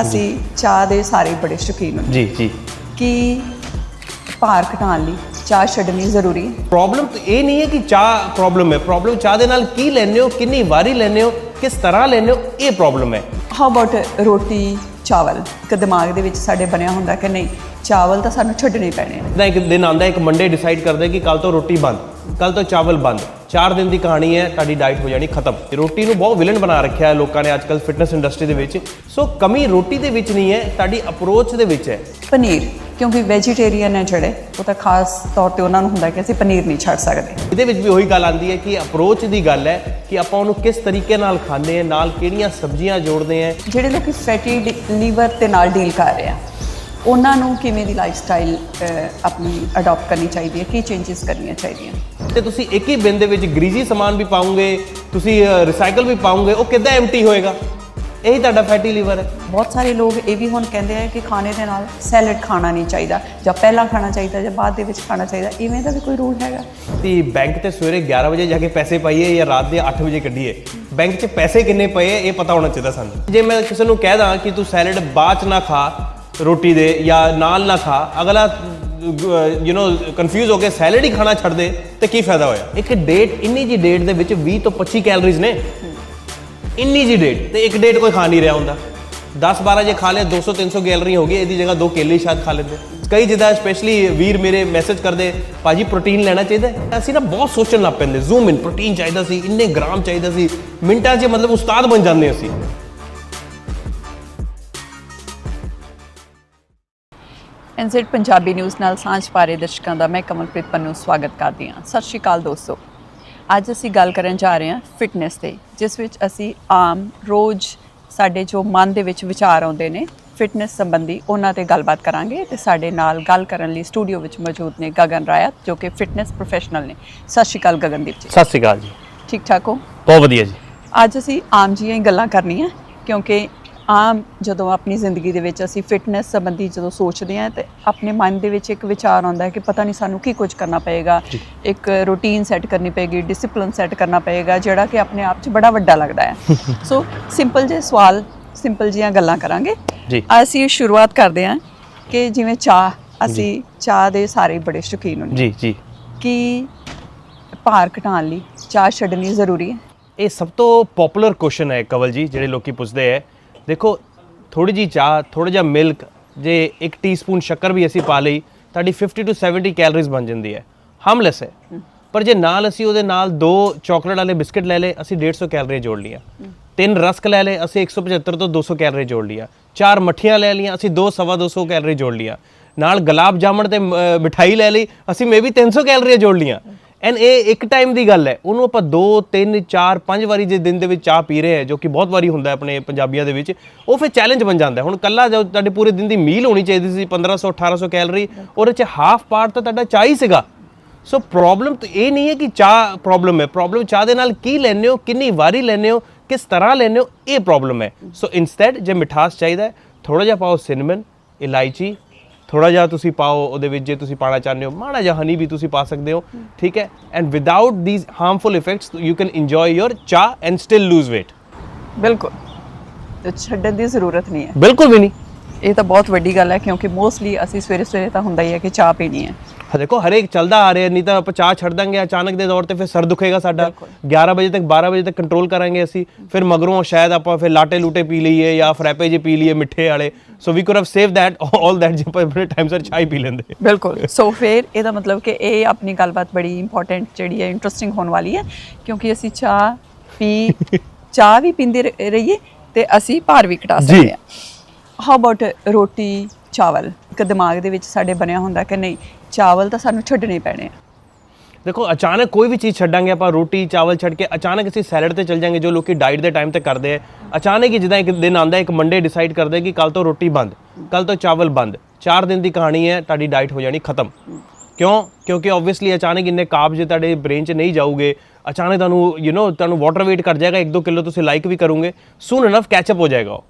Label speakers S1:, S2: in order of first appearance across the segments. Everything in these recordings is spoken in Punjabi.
S1: ਅਸੀਂ ਚਾਹ ਦੇ ਸਾਰੇ ਬੜੇ ਸ਼ੌਕੀਨ ਹਾਂ
S2: ਜੀ ਜੀ।
S1: ਕਿ ਭਾਰ ਘਟਾਉਣ ਲਈ ਚਾਹ ਛੱਡਣੀ ਜ਼ਰੂਰੀ ਹੈ।
S2: ਪ੍ਰੋਬਲਮ ਇਹ ਨਹੀਂ ਹੈ ਕਿ ਚਾਹ ਪ੍ਰੋਬਲਮ ਹੈ। ਪ੍ਰੋਬਲਮ ਚਾਹ ਦੇ ਨਾਲ ਕੀ ਲੈਂਦੇ ਹੋ ਕਿੰਨੀ ਵਾਰੀ ਲੈਂਦੇ ਹੋ ਕਿਸ ਤਰ੍ਹਾਂ ਲੈਂਦੇ ਹੋ ਇਹ ਪ੍ਰੋਬਲਮ ਹੈ।
S1: ਹਾਊ ਅਬਾਊਟ ਰੋਟੀ ਚਾਵਲ? ਇੱਕ ਦਿਮਾਗ ਦੇ ਵਿੱਚ ਸਾਡੇ ਬਣਿਆ ਹੁੰਦਾ ਕਿ ਨਹੀਂ ਚਾਵਲ ਤਾਂ ਸਾਨੂੰ ਛੱਡਣੇ ਪੈਣੇ ਨੇ।
S2: ਇੱਕ ਦਿਨ ਆਉਂਦਾ ਇੱਕ ਮੰਡੇ ਡਿਸਾਈਡ ਕਰਦੇ ਕਿ ਕੱਲ ਤੋਂ ਰੋਟੀ ਬੰਦ ਕੱਲ ਤੋਂ ਚਾਵਲ ਬੰਦ। 4 ਦਿਨ ਦੀ ਕਹਾਣੀ ਹੈ ਤੁਹਾਡੀ ਡਾਈਟ ਹੋ ਜਾਣੀ ਖਤਮ। ਰੋਟੀ ਨੂੰ ਬਹੁਤ ਵਿਲਨ ਬਣਾ ਰੱਖਿਆ ਹੈ ਲੋਕਾਂ ਨੇ ਅੱਜਕੱਲ ਫਿਟਨੈਸ ਇੰਡਸਟਰੀ ਦੇ ਵਿੱਚ। ਸੋ ਕਮੀ ਰੋਟੀ ਦੇ ਵਿੱਚ ਨਹੀਂ ਹੈ ਤੁਹਾਡੀ ਅਪਰੋਚ ਦੇ ਵਿੱਚ ਹੈ।
S1: ਪਨੀਰ ਕਿਉਂਕਿ ਵੈਜੀਟੇਰੀਅਨ ਹੈ ਜਿਹੜੇ ਉਹ ਤਾਂ ਖਾਸ ਤੌਰ ਤੇ ਉਹਨਾਂ ਨੂੰ ਹੁੰਦਾ ਕਿ ਅਸੀਂ ਪਨੀਰ ਨਹੀਂ ਛੱਡ ਸਕਦੇ।
S2: ਇਹਦੇ ਵਿੱਚ ਵੀ ਉਹੀ ਗੱਲ ਆਉਂਦੀ ਹੈ ਕਿ ਅਪਰੋਚ ਦੀ ਗੱਲ ਹੈ ਕਿ ਆਪਾਂ ਉਹਨੂੰ ਕਿਸ ਤਰੀਕੇ ਨਾਲ ਖਾਂਦੇ ਹਾਂ ਨਾਲ ਕਿਹੜੀਆਂ ਸਬਜ਼ੀਆਂ ਜੋੜਦੇ ਹਾਂ।
S1: ਜਿਹੜੇ ਲੋਕੀ ਫੈਟੀ ਲੀਵਰ ਤੇ ਨਾਲ ਡੀਲ ਕਰ ਰਹੇ ਆ। ਉਹਨਾਂ ਨੂੰ ਕਿਵੇਂ ਦੀ ਲਾਈਫ ਸਟਾਈਲ ਆਪਣੀ ਅਡਾਪਟ ਕਰਨੀ ਚਾਹੀਦੀ ਹੈ ਕੀ ਚੇਂਜਸ ਕਰਨੀਆਂ ਚਾਹੀਦੀਆਂ?
S2: ਤੇ ਤੁਸੀਂ ਇੱਕ ਹੀ ਬਿਨ ਦੇ ਵਿੱਚ ਗਰੀਜ਼ੀ ਸਮਾਨ ਵੀ ਪਾਉਂਗੇ ਤੁਸੀਂ ਰਿਸਾਈਕਲ ਵੀ ਪਾਉਂਗੇ ਉਹ ਕਿੱਦਾਂ ਐਮਟੀ ਹੋਏਗਾ? ਇਹੀ ਤੁਹਾਡਾ ਫੈਟੀ ਲੀਵਰ ਹੈ।
S1: ਬਹੁਤ ਸਾਰੇ ਲੋਕ ਇਹ ਵੀ ਹੁਣ ਕਹਿੰਦੇ ਆ ਕਿ ਖਾਣੇ ਦੇ ਨਾਲ ਸੈਲਡ ਖਾਣਾ ਨਹੀਂ ਚਾਹੀਦਾ ਜਾਂ ਪਹਿਲਾਂ ਖਾਣਾ ਚਾਹੀਦਾ ਜਾਂ ਬਾਅਦ ਦੇ ਵਿੱਚ ਖਾਣਾ ਚਾਹੀਦਾ ਇਵੇਂ ਦਾ ਵੀ ਕੋਈ ਰੂਲ ਹੈਗਾ?
S2: ਤੇ ਬੈਂਕ ਤੇ ਸਵੇਰੇ 11 ਵਜੇ ਜਾ ਕੇ ਪੈਸੇ ਪਾਈਏ ਜਾਂ ਰਾਤ ਦੇ 8 ਵਜੇ ਕੱਢੀਏ? ਬੈਂਕ 'ਚ ਪੈਸੇ ਕਿੰਨੇ ਪਏ ਇਹ ਪਤਾ ਹੋਣਾ ਚਾਹੀਦਾ ਸਾਨੂੰ। ਜੇ ਮੈਂ ਕਿਸੇ ਨੂੰ ਕਹਿ ਦਾਂ ਕਿ ਤੂੰ ਸੈਲਡ ਬਾਅਦ 'ਚ ਨਾ ਖਾ ਰੋਟੀ ਦੇ ਜਾਂ ਨਾਲ ਨਾ ਖਾ, ਅਗਲਾ ਯੂ نو ਕਨਫਿਊਜ਼ ਹੋ ਕੇ ਸੈਲਡ ਹੀ ਖਾਣਾ ਛੱਡ ਦੇ ਤੇ ਕੀ ਫਾਇਦਾ ਹੋਇਆ? ਇੱਕ ਡੇਟ ਇੰਨੀ ਜੀ ਡੇਟ ਦੇ ਵਿੱਚ 20 ਤੋਂ 25 ਕੈਲਰੀਜ਼ ਨੇ। ਇੰਨੀ ਜੀ ਡੇਟ ਤੇ ਇੱਕ ਡੇਟ ਕੋਈ ਖਾ ਨਹੀਂ ਰਿਹਾ ਹੁੰਦਾ। 10 12 ਜੇ ਖਾ ਲਿਆ 200 300 ਕੈਲਰੀ ਹੋ ਗਈ ਇਹਦੀ ਜਗ੍ਹਾ ਦੋ ਕੇਲੇ ਸ਼ਾਇਦ ਖਾ ਲੈਂਦੇ। ਕਈ ਜਿੱਦਾਂ ਸਪੈਸ਼ਲੀ ਵੀਰ ਮੇਰੇ ਮੈਸੇਜ ਕਰਦੇ, ਭਾਜੀ ਪ੍ਰੋਟੀਨ ਲੈਣਾ ਚਾਹੀਦਾ ਅਸੀਂ ਨਾ ਬਹੁਤ ਸੋਚਣ ਲੱਗ ਪੈਂਦੇ ਜ਼ੂਮ ਇਨ ਪ੍ਰੋਟੀਨ ਚਾਹੀਦਾ ਸੀ, ਇੰਨੇ ਗ੍ਰਾਮ ਚਾਹੀਦਾ ਸੀ। ਮਿੰਟਾਂ 'ਚ ਮਤਲਬ ਉਸਤਾਦ ਬਣ ਜਾਂਦੇ ਅਸੀਂ।
S1: ਐਨਜ਼ੈਡ ਪੰਜਾਬੀ ਨਿਊਜ਼ ਨਾਲ ਸਾਂਝ ਪਾਰੇ ਦਰਸ਼ਕਾਂ ਦਾ ਮੈਂ ਕਮਲਪ੍ਰੀਤ ਪੰਨੂ ਸਵਾਗਤ ਕਰਦੀ ਹਾਂ। ਸਤਿ ਸ਼੍ਰੀ ਅਕਾਲ ਦੋਸਤੋ। ਅੱਜ ਅਸੀਂ ਗੱਲ ਕਰਨ ਜਾ ਰਹੇ ਹਾਂ ਫਿਟਨੈਸ ਤੇ ਜਿਸ ਵਿੱਚ ਅਸੀਂ ਆਮ ਰੋਜ਼ ਸਾਡੇ ਜੋ ਮਨ ਦੇ ਵਿੱਚ ਵਿਚਾਰ ਆਉਂਦੇ ਨੇ ਫਿਟਨੈਸ ਸੰਬੰਧੀ ਉਹਨਾਂ ਤੇ ਗੱਲਬਾਤ ਕਰਾਂਗੇ ਤੇ ਸਾਡੇ ਨਾਲ ਗੱਲ ਕਰਨ ਲਈ ਸਟੂਡੀਓ ਵਿੱਚ ਮੌਜੂਦ ਨੇ ਗਗਨ ਰਾਇਤ ਜੋ ਕਿ ਫਿਟਨੈਸ ਪ੍ਰੋਫੈਸ਼ਨਲ ਨੇ। ਸਤਿ ਸ਼੍ਰੀ ਅਕਾਲ ਗਗਨਦੀਪ ਜੀ।
S2: ਸਤਿ ਸ਼੍ਰੀ ਅਕਾਲ ਜੀ।
S1: ਠੀਕ ਠਾਕ ਹੋ?
S2: ਬਹੁਤ ਵਧੀਆ ਜੀ।
S1: ਅੱਜ ਅਸੀਂ ਆਮ ਜੀਆਂ ਹੀ ਗੱਲਾਂ ਕਰਨੀਆਂ ਕਿਉਂਕਿ ਆਮ ਜਦੋਂ ਆਪਣੀ ਜ਼ਿੰਦਗੀ ਦੇ ਵਿੱਚ ਅਸੀਂ ਫਿਟਨੈਸ ਸੰਬੰਧੀ ਜਦੋਂ ਸੋਚਦੇ ਹਾਂ ਤੇ ਆਪਣੇ ਮਨ ਦੇ ਵਿੱਚ ਇੱਕ ਵਿਚਾਰ ਆਉਂਦਾ ਹੈ ਕਿ ਪਤਾ ਨਹੀਂ ਸਾਨੂੰ ਕੀ ਕੁਝ ਕਰਨਾ ਪਏਗਾ। ਇੱਕ ਰੂਟੀਨ ਸੈੱਟ ਕਰਨੀ ਪਏਗੀ ਡਿਸਪਲਿਨ ਸੈੱਟ ਕਰਨਾ ਪਏਗਾ ਜਿਹੜਾ ਕਿ ਆਪਣੇ ਆਪ 'ਚ ਬੜਾ ਵੱਡਾ ਲੱਗਦਾ ਹੈ। ਸੋ ਸਿੰਪਲ ਜਿਹੇ ਸਵਾਲ ਸਿੰਪਲ ਜੀਆਂ ਗੱਲਾਂ ਕਰਾਂਗੇ।
S2: ਜੀ।
S1: ਅਸੀਂ ਸ਼ੁਰੂਆਤ ਕਰਦੇ ਹਾਂ ਕਿ ਜਿਵੇਂ ਚਾਹ ਅਸੀਂ ਚਾਹ ਦੇ ਸਾਰੇ ਬੜੇ ਸ਼ੌਕੀਨ ਹੁੰਦੇ
S2: ਜੀ ਜੀ।
S1: ਕਿ ਭਾਰ ਘਟਾਉਣ ਲਈ ਚਾਹ ਛੱਡਣੀ ਜ਼ਰੂਰੀ ਹੈ?
S2: ਇਹ ਸਭ ਤੋਂ ਪਪੂਲਰ ਕੁਐਸਚਨ ਹੈ ਕਵਲ ਜੀ ਜਿਹੜੇ ਲੋਕੀ ਪੁੱਛਦੇ ਹੈ। ਦੇਖੋ ਥੋੜੀ ਜੀ ਚਾਹ ਥੋੜਾ ਜਿਹਾ ਮਿਲਕ ਜੇ 1 ਟੀਸਪੂਨ ਸ਼ੱਕਰ ਵੀ ਅਸੀਂ ਪਾ ਲਈ ਤੁਹਾਡੀ 50 ਤੋਂ 70 ਕੈਲਰੀਜ਼ ਬਣ ਜਾਂਦੀ ਹੈ। ਹਾਰਮਲੈਸ ਹੈ। ਪਰ ਜੇ ਨਾਲ ਅਸੀਂ ਉਹਦੇ ਨਾਲ ਦੋ ਚਾਕਲੇਟ ਵਾਲੇ ਬਿਸਕਟ ਲੈ ਲਏ ਅਸੀਂ 150 ਕੈਲਰੀ ਜੋੜ ਲਈਆਂ। ਤਿੰਨ ਰਸਕ ਲੈ ਲਏ ਅਸੀਂ 175 ਤੋਂ 200 ਕੈਲਰੀ ਜੋੜ ਲਈਆਂ। ਚਾਰ ਮੱਠੀਆਂ ਲੈ ਲਈਆਂ ਅਸੀਂ 2 ਸਵਾ 200 ਕੈਲਰੀ ਜੋੜ ਲਈਆਂ। ਨਾਲ ਗੁਲਾਬ ਜਾਮਣ ਤੇ ਅ, ਮਿਠਾਈ ਲੈ ਲਈ ਅਸੀਂ ਮੇਬੀ 300 ਕੈਲਰੀਆਂ ਜੋੜ ਲਈਆਂ। ਐਂਡ ਇਹ ਇੱਕ ਟਾਈਮ ਦੀ ਗੱਲ ਹੈ। ਉਹਨੂੰ ਆਪਾਂ 2 3 4 5 ਵਾਰੀ ਜੇ ਦਿਨ ਦੇ ਵਿੱਚ ਚਾਹ ਪੀ ਰਹੇ ਹਾਂ, ਜੋ ਕਿ ਬਹੁਤ ਵਾਰੀ ਹੁੰਦਾ ਆਪਣੇ ਪੰਜਾਬੀਆਂ ਦੇ ਵਿੱਚ, ਉਹ ਫਿਰ ਚੈਲੰਜ ਬਣ ਜਾਂਦਾ ਹੁਣ ਕੱਲਾ ਜੋ ਤੁਹਾਡੇ ਪੂਰੇ ਦਿਨ ਦੀ ਮੀਲ ਹੋਣੀ ਚਾਹੀਦੀ ਸੀ 1500 1800 ਕੈਲਰੀ ਉਹਦੇ ਚ ਹਾਫ ਪਾਰਟ ਤਾਂ ਤੁਹਾਡਾ ਚਾਹ ਹੀ ਸੀਗਾ। ਸੋ ਪ੍ਰੋਬਲਮ ਤਾਂ ਇਹ ਨਹੀਂ ਹੈ ਕਿ ਚਾਹ ਪ੍ਰੋਬਲਮ ਹੈ। ਪ੍ਰੋਬਲਮ ਚਾਹ ਦੇ ਨਾਲ ਕੀ ਲੈਂਦੇ ਹੋ, ਕਿੰਨੀ ਵਾਰੀ ਲੈਂਦੇ ਹੋ, ਕਿਸ ਤਰ੍ਹਾਂ ਲੈਂਦੇ ਹੋ, ਇਹ ਪ੍ਰੋਬਲਮ ਹੈ। ਸੋ ਇਨਸਟੈਡ ਜੇ ਮਿਠਾਸ ਚਾਹੀਦਾ ਹੈ ਥੋੜਾ ਜਿਹਾ ਪਾਓ ਸਿਨਮਨ ਇਲਾਇਚੀ ਥੋੜਾ ਜਿਹਾ ਤੁਸੀਂ ਪਾਓ ਉਹਦੇ ਵਿੱਚ ਜੇ ਤੁਸੀਂ ਪਾਣਾ ਚਾਹੁੰਦੇ ਹੋ ਮਾੜਾ ਜਿਹਾ ਹਨੀ ਵੀ ਤੁਸੀਂ ਪਾ ਸਕਦੇ ਹੋ ਠੀਕ ਹੈ? And without these harmful effects you can enjoy your chai and still loose weight.
S1: ਬਿਲਕੁਲ। ਤੇ ਛੱਡਣ ਦੀ ਜ਼ਰੂਰਤ ਨਹੀਂ ਹੈ।
S2: ਬਿਲਕੁਲ ਵੀ ਨਹੀਂ।
S1: ਇਹ ਤਾਂ ਬਹੁਤ ਵੱਡੀ ਗੱਲ ਹੈ ਕਿਉਂਕਿ ਮੋਸਟਲੀ ਅਸੀਂ ਸਵੇਰੇ ਸਵੇਰੇ ਤਾਂ ਹੁੰਦਾ ਹੀ ਹੈ ਕਿ ਚਾਹ ਪੀਣੀ ਹਾਂ।
S2: ਦੇਖੋ ਹਰੇਕ ਚੱਲਦਾ ਆ ਰਿਹਾ ਨਹੀਂ ਤਾਂ ਆਪਾਂ ਚਾਹ ਛੱਡ ਦਾਂਗੇ ਅਚਾਨਕ ਦੇ ਦੌਰ ਤੇ ਫਿਰ ਸਰ ਦੁਖੇਗਾ ਸਾਡਾ। 11 ਵਜੇ ਤੱਕ 12 ਵਜੇ ਤੱਕ ਕੰਟਰੋਲ ਕਰਾਂਗੇ ਅਸੀਂ। ਫਿਰ ਮਗਰੋਂ ਸ਼ਾਇਦ ਆਪਾਂ ਫਿਰ ਲਾਟੇ ਲੂਟੇ ਪੀ ਲਈਏ ਜਾਂ ਫਰੈਪੇ ਜੇ ਪੀ ਲਈਏ ਮਿੱਠੇ ਵਾਲੇ। So we could have save that all that ਜੇ ਆਪਾਂ ਆਪਣੇ ਟਾਈਮ ਸਰ ਚਾਹ ਪੀ ਲੈਂਦੇ।
S1: ਬਿਲਕੁਲ। ਸੋ ਫਿਰ ਇਹਦਾ ਮਤਲਬ ਕਿ ਇਹ ਆਪਣੀ ਗੱਲਬਾਤ ਬੜੀ ਇੰਪੋਰਟੈਂਟ ਜਿਹੜੀ ਹੈ ਇੰਟਰਸਟਿੰਗ ਹੋਣ ਵਾਲੀ ਹੈ। ਕਿਉਂਕਿ ਅਸੀਂ ਚਾਹ ਪੀ ਚਾਹ ਵੀ ਪੀਂਦੇ ਰਹੀਏ ਤੇ ਅਸੀਂ ਭਾਰ ਵੀ ਘਟਾ। ਸਕਦੇ ਹਾਂ। ਹਾਊ ਅਬਾਊਟ ਰੋਟੀ ਚਾਵਲ? ਇੱਕ ਦਿਮਾਗ ਦੇ ਵਿੱਚ ਸਾਡੇ ਬਣਿਆ ਹੁੰਦਾ ਕਿ ਨਹੀਂ ਚਾਵਲ ਤਾਂ ਸਾਨੂੰ ਛੱਡਣੇ ਪੈਣੇ ਆ।
S2: ਦੇਖੋ, ਅਚਾਨਕ ਕੋਈ ਵੀ ਚੀਜ਼ ਛੱਡਾਂਗੇ ਆਪਾਂ, ਰੋਟੀ, ਚਾਵਲ ਛੱਡ ਕੇ ਅਚਾਨਕ ਅਸੀਂ ਸੈਲਡ ਤੇ ਚੱਲ ਜਾਾਂਗੇ, ਜੋ ਲੋਕੀ ਡਾਈਟ ਦੇ ਟਾਈਮ ਤੇ ਕਰਦੇ ਆ। ਅਚਾਨਕ ਹੀ ਜਿੱਦਾਂ ਇੱਕ ਦਿਨ ਆਂਦਾ ਇੱਕ ਮੰਡੇ ਡਿਸਾਈਡ ਕਰਦੇ ਕਿ ਕੱਲ ਤੋਂ ਰੋਟੀ ਬੰਦ ਕੱਲ ਤੋਂ ਚਾਵਲ ਬੰਦ। 4 ਦਿਨ ਦੀ ਕਹਾਣੀ ਹੈ, ਤੁਹਾਡੀ ਡਾਈਟ ਹੋ ਜਾਣੀ ਖਤਮ। ਕਿਉਂ? ਕਿਉਂਕਿ ਆਬਵੀਅਸਲੀ ਅਚਾਨਕ ਇੰਨੇ ਕਾਰਬਸ ਜੇ ਤੁਹਾਡੇ ਬ੍ਰੇਨ 'ਚ ਨਹੀਂ ਜਾਊਗੇ, ਅਚਾਨਕ ਤੁਹਾਨੂੰ ਯੂ نو ਤੁਹਾਨੂੰ ਵਾਟਰ ਵੇਟ ਕਰ ਜਾਏਗਾ 1-2 ਕਿਲੋ ਤੁਸੀਂ ਲਾਈਕ ਵੀ ਕਰੋਗੇ ਸੂਨ ਇਨਫ ਕੈਚ ਅਪ ਹੋ ਜਾਏਗਾ ਉਹ।